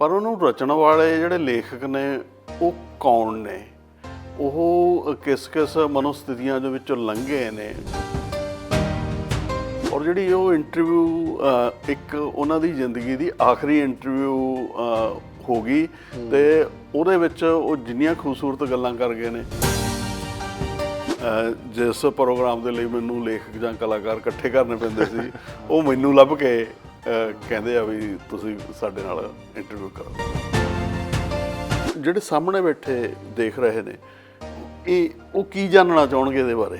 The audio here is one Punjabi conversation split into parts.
ਪਰ ਉਹਨੂੰ ਰਚਣ ਵਾਲੇ ਜਿਹੜੇ ਲੇਖਕ ਨੇ ਉਹ ਕੌਣ ਨੇ? ਉਹ ਕਿਸ ਕਿਸ ਮਨੋਸਥਿਤੀਆਂ ਦੇ ਵਿੱਚੋਂ ਲੰਘੇ ਨੇ? ਔਰ ਜਿਹੜੀ ਉਹ ਇੰਟਰਵਿਊ ਇੱਕ ਉਹਨਾਂ ਦੀ ਜ਼ਿੰਦਗੀ ਦੀ ਆਖਰੀ ਇੰਟਰਵਿਊ ਹੋ ਗਈ ਤੇ ਉਹਦੇ ਵਿੱਚ ਉਹ ਜਿੰਨੀਆਂ ਖੂਬਸੂਰਤ ਗੱਲਾਂ ਕਰ ਗਏ ਨੇ ਜਿਸ ਪ੍ਰੋਗਰਾਮ ਦੇ ਲਈ ਮੈਨੂੰ ਲੇਖਕ ਜਾਂ ਕਲਾਕਾਰ ਇਕੱਠੇ ਕਰਨੇ ਪੈਂਦੇ ਸੀ ਉਹ ਮੈਨੂੰ ਲੱਭ ਕੇ ਕਹਿੰਦੇ ਆ ਵੀ ਤੁਸੀਂ ਸਾਡੇ ਨਾਲ ਇੰਟਰਵਿਊ ਕਰੋ। ਜਿਹੜੇ ਸਾਹਮਣੇ ਬੈਠੇ ਦੇਖ ਰਹੇ ਨੇ, ਇਹ ਉਹ ਕੀ ਜਾਣਨਾ ਚਾਹਣਗੇ ਇਹਦੇ ਬਾਰੇ?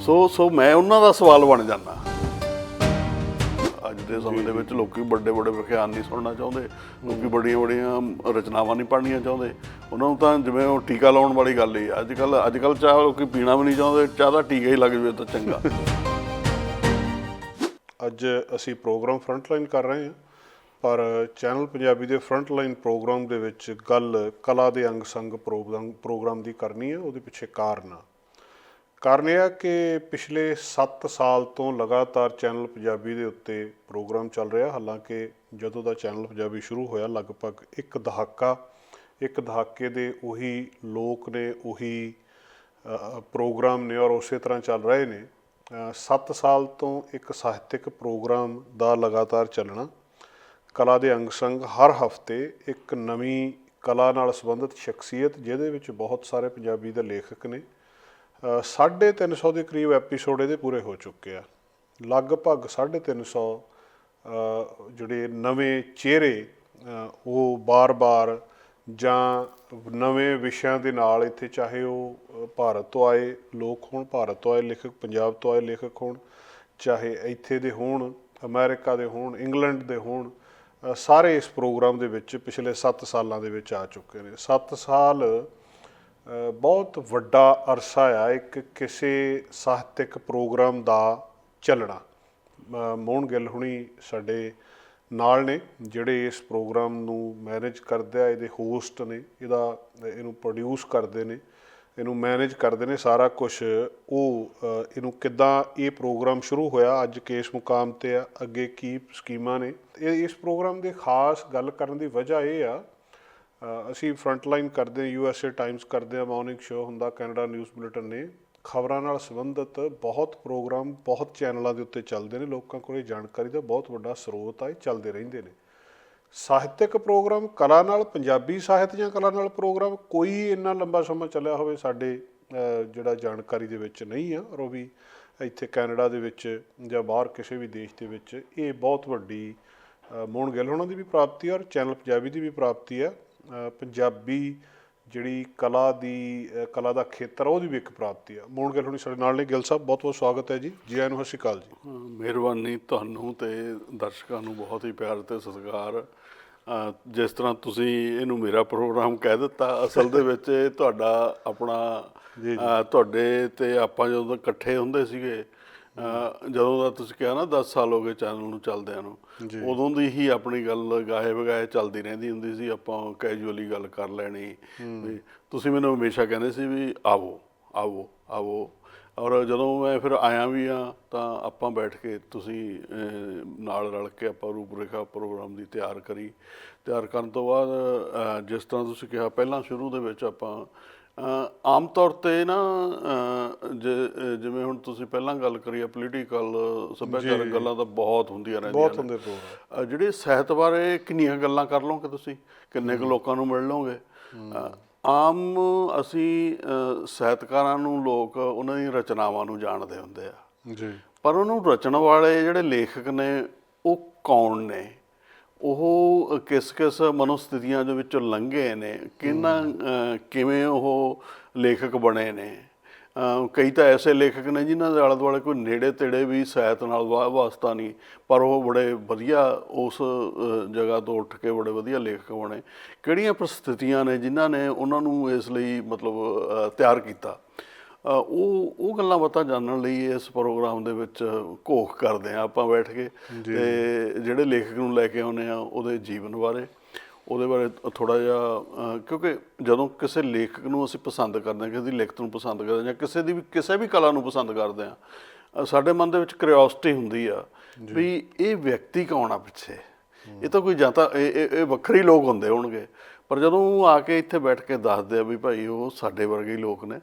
ਸੋ ਸੋ ਮੈਂ ਉਹਨਾਂ ਦਾ ਸਵਾਲ ਬਣ ਜਾਂਦਾ। ਅੱਜ ਦੇ ਸਮੇਂ ਦੇ ਵਿੱਚ ਲੋਕੀ ਵੱਡੇ ਵੱਡੇ ਵਿਖਿਆਨ ਨਹੀਂ ਸੁਣਨਾ ਚਾਹੁੰਦੇ, ਲੋਕੀ ਬੜੀਆਂ ਬੜੀਆਂ ਰਚਨਾਵਾਂ ਨਹੀਂ ਪੜ੍ਹਨੀਆਂ ਚਾਹੁੰਦੇ। ਉਹਨਾਂ ਨੂੰ ਤਾਂ ਜਿਵੇਂ ਉਹ ਟੀਕਾ ਲਾਉਣ ਵਾਲੀ ਗੱਲ ਹੀ ਅੱਜ ਕੱਲ ਅੱਜ ਕੱਲ ਚਾਹ ਲੋਕੀ ਪੀਣਾ ਵੀ ਨਹੀਂ ਚਾਹੁੰਦੇ, ਚਾਹ ਦਾ ਟੀਕਾ ਹੀ ਲੱਗ ਜਾਵੇ ਤਾਂ ਚੰਗਾ। ਅੱਜ ਅਸੀਂ ਪ੍ਰੋਗਰਾਮ ਫਰੰਟਲਾਈਨ ਕਰ ਰਹੇ ਹਾਂ, ਪਰ ਚੈਨਲ ਪੰਜਾਬੀ ਦੇ ਫਰੰਟਲਾਈਨ ਪ੍ਰੋਗਰਾਮ ਦੇ ਵਿੱਚ ਗੱਲ ਕਲਾ ਦੇ ਅੰਗ ਸੰਗ ਪ੍ਰੋਗਰਾਮ ਪ੍ਰੋਗਰਾਮ ਦੀ ਕਰਨੀ ਹੈ, ਉਹਦੇ ਪਿੱਛੇ ਕਾਰਨ ਆ। ਕਾਰਨ ਇਹ ਆ ਕਿ ਪਿਛਲੇ 7 ਸਾਲ ਤੋਂ ਲਗਾਤਾਰ ਚੈਨਲ ਪੰਜਾਬੀ ਦੇ ਉੱਤੇ ਪ੍ਰੋਗਰਾਮ ਚੱਲ ਰਿਹਾ, ਹਾਲਾਂਕਿ ਜਦੋਂ ਦਾ ਚੈਨਲ ਪੰਜਾਬੀ ਸ਼ੁਰੂ ਹੋਇਆ, ਲਗਭਗ ਇੱਕ ਦਹਾਕਾ ਇੱਕ ਦਹਾਕੇ ਦੇ ਉਹੀ ਲੋਕ ਨੇ, ਉਹੀ ਪ੍ਰੋਗਰਾਮ ਨੇ ਔਰ ਉਸੇ ਤਰ੍ਹਾਂ ਚੱਲ ਰਹੇ ਨੇ। 7 ਸਾਲ ਤੋਂ ਇੱਕ ਸਾਹਿਤਿਕ ਪ੍ਰੋਗਰਾਮ ਦਾ ਲਗਾਤਾਰ ਚੱਲਣਾ। ਕਲਾ ਦੇ ਅੰਗ ਸੰਗ ਹਰ ਹਫ਼ਤੇ ਇੱਕ ਨਵੀਂ ਕਲਾ ਨਾਲ ਸੰਬੰਧਿਤ ਸ਼ਖਸੀਅਤ ਜਿਹਦੇ ਵਿੱਚ ਬਹੁਤ ਸਾਰੇ ਪੰਜਾਬੀ ਦੇ ਲੇਖਕ ਨੇ। ਅ, ਸਾਢੇ ਤਿੰਨ ਸੌ ਦੇ ਕਰੀਬ ਐਪੀਸੋਡ ਇਹਦੇ ਪੂਰੇ ਹੋ ਚੁੱਕੇ ਆ। ਲਗਭਗ 350 ਅ, ਜਿਹੜੇ ਨਵੇਂ ਚਿਹਰੇ ਉਹ ਬਾਰ-ਬਾਰ ਜਾਂ ਨਵੇਂ ਵਿਸ਼ਿਆਂ ਦੇ ਨਾਲ ਇੱਥੇ ਚਾਹੇ ਉਹ ਭਾਰਤ ਤੋਂ ਆਏ ਲੋਕ ਹੋਣ, ਭਾਰਤ ਤੋਂ ਆਏ ਲੇਖਕ, ਪੰਜਾਬ ਤੋਂ ਆਏ ਲੇਖਕ ਹੋਣ, ਚਾਹੇ ਇੱਥੇ ਦੇ ਹੋਣ, ਅਮਰੀਕਾ ਦੇ ਹੋਣ, ਇੰਗਲੈਂਡ ਦੇ ਹੋਣ ਸਾਰੇ ਇਸ ਪ੍ਰੋਗਰਾਮ ਦੇ ਵਿੱਚ ਪਿਛਲੇ 7 ਸਾਲਾਂ ਦੇ ਵਿੱਚ ਆ ਚੁੱਕੇ ਨੇ। 7 ਸਾਲ ਬਹੁਤ ਵੱਡਾ ਅਰਸਾ ਆ ਇੱਕ ਕਿਸੇ ਸਾਹਿਤਿਕ ਪ੍ਰੋਗਰਾਮ ਦਾ ਚੱਲਣਾ। ਮੋਹਨ ਗਿੱਲ ਹੁਣੀ ਸਾਡੇ ਨਾਲ ਨੇ, ਜਿਹੜੇ ਇਸ ਪ੍ਰੋਗਰਾਮ ਨੂੰ ਮੈਨੇਜ ਕਰਦੇ ਆ, ਇਹਦੇ ਹੋਸਟ ਨੇ, ਇਹਦਾ, ਇਹਨੂੰ ਪ੍ਰੋਡਿਊਸ ਕਰਦੇ ਨੇ, ਇਹਨੂੰ ਮੈਨੇਜ ਕਰਦੇ ਨੇ ਸਾਰਾ ਕੁਝ ਉਹ ਇਹਨੂੰ ਕਿੱਦਾਂ ਇਹ ਪ੍ਰੋਗਰਾਮ ਸ਼ੁਰੂ ਹੋਇਆ, ਅੱਜ ਕਿਸ ਮੁਕਾਮ ਤੇ ਆ, ਅੱਗੇ ਕੀ ਸਕੀਮਾਂ ਨੇ। ਇਹ, ਇਸ ਪ੍ਰੋਗਰਾਮ ਦੇ ਖਾਸ ਗੱਲ ਕਰਨ ਦੀ ਵਜ੍ਹਾ ਇਹ ਆ ਅਸੀਂ ਫਰੰਟਲਾਈਨ ਕਰਦੇ ਹਾਂ ਏ ਟਾਈਮਸ ਕਰਦੇ ਹਾਂ ਮਾਰਨਿੰਗ ਸ਼ੋ ਹੁੰਦਾ ਕੈਨੇਡਾ ਨਿਊਜ਼ ਬੁਲੇਟਿਨ ਨੇ। ਖਬਰਾਂ ਨਾਲ ਸੰਬੰਧਿਤ ਬਹੁਤ ਪ੍ਰੋਗਰਾਮ ਬਹੁਤ ਚੈਨਲਾਂ ਦੇ ਉੱਤੇ ਚੱਲਦੇ ਨੇ। ਲੋਕਾਂ ਕੋਲ ਜਾਣਕਾਰੀ ਦਾ ਬਹੁਤ ਵੱਡਾ ਸਰੋਤ ਆ ਇਹ ਚੱਲਦੇ ਰਹਿੰਦੇ ਨੇ। ਸਾਹਿਤਿਕ ਪ੍ਰੋਗਰਾਮ ਕਲਾ ਨਾਲ ਪੰਜਾਬੀ ਸਾਹਿਤ ਜਾਂ ਕਲਾ ਨਾਲ ਪ੍ਰੋਗਰਾਮ ਕੋਈ ਇੰਨਾ ਲੰਬਾ ਸਮਾਂ ਚੱਲਿਆ ਹੋਵੇ ਸਾਡੇ ਜਿਹੜਾ ਜਾਣਕਾਰੀ ਦੇ ਵਿੱਚ ਨਹੀਂ ਆ। ਔਰ ਉਹ ਵੀ ਇੱਥੇ ਕੈਨੇਡਾ ਦੇ ਵਿੱਚ ਜਾਂ ਬਾਹਰ ਕਿਸੇ ਵੀ ਦੇਸ਼ ਦੇ ਵਿੱਚ ਇਹ ਬਹੁਤ ਵੱਡੀ ਅ, ਮੋਹਨ ਗਿੱਲ ਉਹਨਾਂ ਦੀ ਵੀ ਪ੍ਰਾਪਤੀ ਆ ਔਰ ਚੈਨਲ ਪੰਜਾਬੀ ਦੀ ਵੀ ਪ੍ਰਾਪਤੀ ਆ। ਪੰਜਾਬੀ ਜਿਹੜੀ ਕਲਾ ਦੀ ਕਲਾ ਦਾ ਖੇਤਰ ਉਹਦੀ ਵੀ ਇੱਕ ਪ੍ਰਾਪਤੀ ਆ। ਮੋਹਨ ਗਿੱਲ ਹੋਣੀ ਸਾਡੇ ਨਾਲ ਨੇ। ਗਿੱਲ ਸਾਹਿਬ ਬਹੁਤ ਬਹੁਤ ਸਵਾਗਤ ਹੈ ਜੀ। ਜੀ ਆਇਆਂ ਨੂੰ ਸਤਿ ਸ਼੍ਰੀ ਅਕਾਲ ਜੀ। ਮਿਹਰਬਾਨੀ ਤੁਹਾਨੂੰ ਤੇ ਦਰਸ਼ਕਾਂ ਨੂੰ ਬਹੁਤ ਹੀ ਪਿਆਰ ਤੇ ਸਤਿਕਾਰ। ਜਿਸ ਤਰ੍ਹਾਂ ਤੁਸੀਂ ਇਹਨੂੰ ਮੇਰਾ ਪ੍ਰੋਗਰਾਮ ਕਹਿ ਦਿੱਤਾ ਅਸਲ ਦੇ ਵਿੱਚ ਇਹ ਤੁਹਾਡਾ ਆਪਣਾ ਤੁਹਾਡੇ ਤੇ ਆਪਾਂ ਜਦੋਂ ਇਕੱਠੇ ਹੁੰਦੇ ਸੀਗੇ ਜਦੋਂ ਦਾ ਤੁਸੀਂ ਕਿਹਾ ਨਾ 10 ਸਾਲ ਹੋ ਗਏ ਚੈਨਲ ਨੂੰ ਚੱਲਦਿਆਂ ਨੂੰ ਉਦੋਂ ਦੀ ਹੀ ਆਪਣੀ ਗੱਲ ਗਾਏ ਵਗਾਏ ਚੱਲਦੀ ਰਹਿੰਦੀ ਹੁੰਦੀ ਸੀ ਆਪਾਂ ਕੈਜੂਅਲੀ ਗੱਲ ਕਰ ਲੈਣੀ ਤੁਸੀਂ ਮੈਨੂੰ ਹਮੇਸ਼ਾ ਕਹਿੰਦੇ ਸੀ ਵੀ ਆਵੋ ਆਵੋ ਆਵੋ। ਔਰ ਜਦੋਂ ਮੈਂ ਫਿਰ ਆਇਆ ਵੀ ਆ ਤਾਂ ਆਪਾਂ ਬੈਠ ਕੇ ਤੁਸੀਂ ਨਾਲ ਰਲ ਕੇ ਆਪਾਂ ਰੂਪਰੇਖਾ ਪ੍ਰੋਗਰਾਮ ਦੀ ਤਿਆਰ ਕਰੀ। ਤਿਆਰ ਕਰਨ ਤੋਂ ਬਾਅਦ ਜਿਸ ਤਰ੍ਹਾਂ ਤੁਸੀਂ ਕਿਹਾ ਪਹਿਲਾਂ ਸ਼ੁਰੂ ਦੇ ਵਿੱਚ ਆਪਾਂ ਆਮ ਤੌਰ ਤੇ ਨਾ ਜਿਵੇਂ ਹੁਣ ਤੁਸੀਂ ਪਹਿਲਾਂ ਗੱਲ ਕਰੀ ਆ ਪੋਲੀਟੀਕਲ ਸੱਭਿਆਚਾਰਕ ਗੱਲਾਂ ਤਾਂ ਬਹੁਤ ਹੁੰਦੀਆਂ ਰਹਿੰਦੀਆਂ ਬਹੁਤ। ਹੁੰਦੇ ਪ੍ਰੋਗਰਾਮ ਜਿਹੜੇ ਸਾਹਿਤ ਬਾਰੇ ਕਿੰਨੀਆਂ ਗੱਲਾਂ ਕਰ ਲਓਗੇ ਤੁਸੀਂ? ਕਿੰਨੇ ਕੁ ਲੋਕਾਂ ਨੂੰ ਮਿਲ ਲਓਗੇ? ਆਮ ਅਸੀਂ ਸਾਹਿਤਕਾਰਾਂ ਨੂੰ ਲੋਕ ਉਹਨਾਂ ਦੀਆਂ ਰਚਨਾਵਾਂ ਨੂੰ ਜਾਣਦੇ ਹੁੰਦੇ ਆ। ਜੀ। ਪਰ ਉਹਨੂੰ ਰਚਣ ਵਾਲੇ ਜਿਹੜੇ ਲੇਖਕ ਨੇ ਉਹ ਕੌਣ ਨੇ? ਉਹ ਕਿਸ ਕਿਸ ਮਨੋਸਥਿਤੀਆਂ ਦੇ ਵਿੱਚੋਂ ਲੰਘੇ ਨੇ ਕਿੰਨਾ ਕਿਵੇਂ ਉਹ ਲੇਖਕ ਬਣੇ ਨੇ? ਕਈ ਤਾਂ ਐਸੇ ਲੇਖਕ ਨੇ ਜਿਨ੍ਹਾਂ ਦੇ ਆਲੇ ਦੁਆਲੇ ਕੋਈ ਨੇੜੇ ਤੇੜੇ ਵੀ ਸਾਹਿਤ ਨਾਲ ਵਾਸਤਾ ਨਹੀਂ ਪਰ ਉਹ ਬੜੇ ਵਧੀਆ ਉਸ ਜਗ੍ਹਾ ਤੋਂ ਉੱਠ ਕੇ ਬੜੇ ਵਧੀਆ ਲੇਖਕ ਬਣੇ। ਕਿਹੜੀਆਂ ਪ੍ਰਸਥਿਤੀਆਂ ਨੇ ਜਿਨ੍ਹਾਂ ਨੇ ਉਹਨਾਂ ਨੂੰ ਇਸ ਲਈ ਮਤਲਬ ਤਿਆਰ ਕੀਤਾ? ਉਹ ਉਹ ਗੱਲਾਂ ਬਾਤਾਂ ਜਾਣਨ ਲਈ ਇਸ ਪ੍ਰੋਗਰਾਮ ਦੇ ਵਿੱਚ ਘੋਖ ਕਰਦੇ ਆ ਆਪਾਂ ਬੈਠ ਕੇ ਤੇ ਜਿਹੜੇ ਲੇਖਕ ਨੂੰ ਲੈ ਕੇ ਆਉਨੇ ਆ ਉਹਦੇ ਜੀਵਨ ਬਾਰੇ ਉਹਦੇ ਬਾਰੇ ਥੋੜਾ ਜਿਹਾ ਕਿਉਂਕਿ ਜਦੋਂ ਕਿਸੇ ਲੇਖਕ ਨੂੰ ਅਸੀਂ ਪਸੰਦ ਕਰਦੇ ਹਾਂ ਕਿਸੇ ਦੀ ਲਿਖਤ ਨੂੰ ਪਸੰਦ ਕਰਦੇ ਹਾਂ ਜਾਂ ਕਿਸੇ ਦੀ ਵੀ ਕਿਸੇ ਵੀ ਕਲਾ ਨੂੰ ਪਸੰਦ ਕਰਦੇ ਆ ਅ, ਸਾਡੇ ਮਨ ਦੇ ਵਿੱਚ ਕਿਉਰਿਓਸਿਟੀ ਹੁੰਦੀ ਆ ਵੀ ਇਹ ਵਿਅਕਤੀ ਕੌਣ ਆ ਪਿੱਛੇ? ਇਹ ਤਾਂ ਕੋਈ ਜਾਂ ਤਾਂ ਇਹ ਇਹ- ਵੱਖਰੇ ਹੀ ਲੋਕ ਹੁੰਦੇ ਹੋਣਗੇ ਪਰ ਜਦੋਂ ਆ ਕੇ ਇੱਥੇ ਬੈਠ ਕੇ ਦੱਸਦੇ ਆ ਵੀ ਭਾਈ ਉਹ ਸਾਡੇ ਵਰਗੇ ਹੀ ਲੋਕ ਨੇ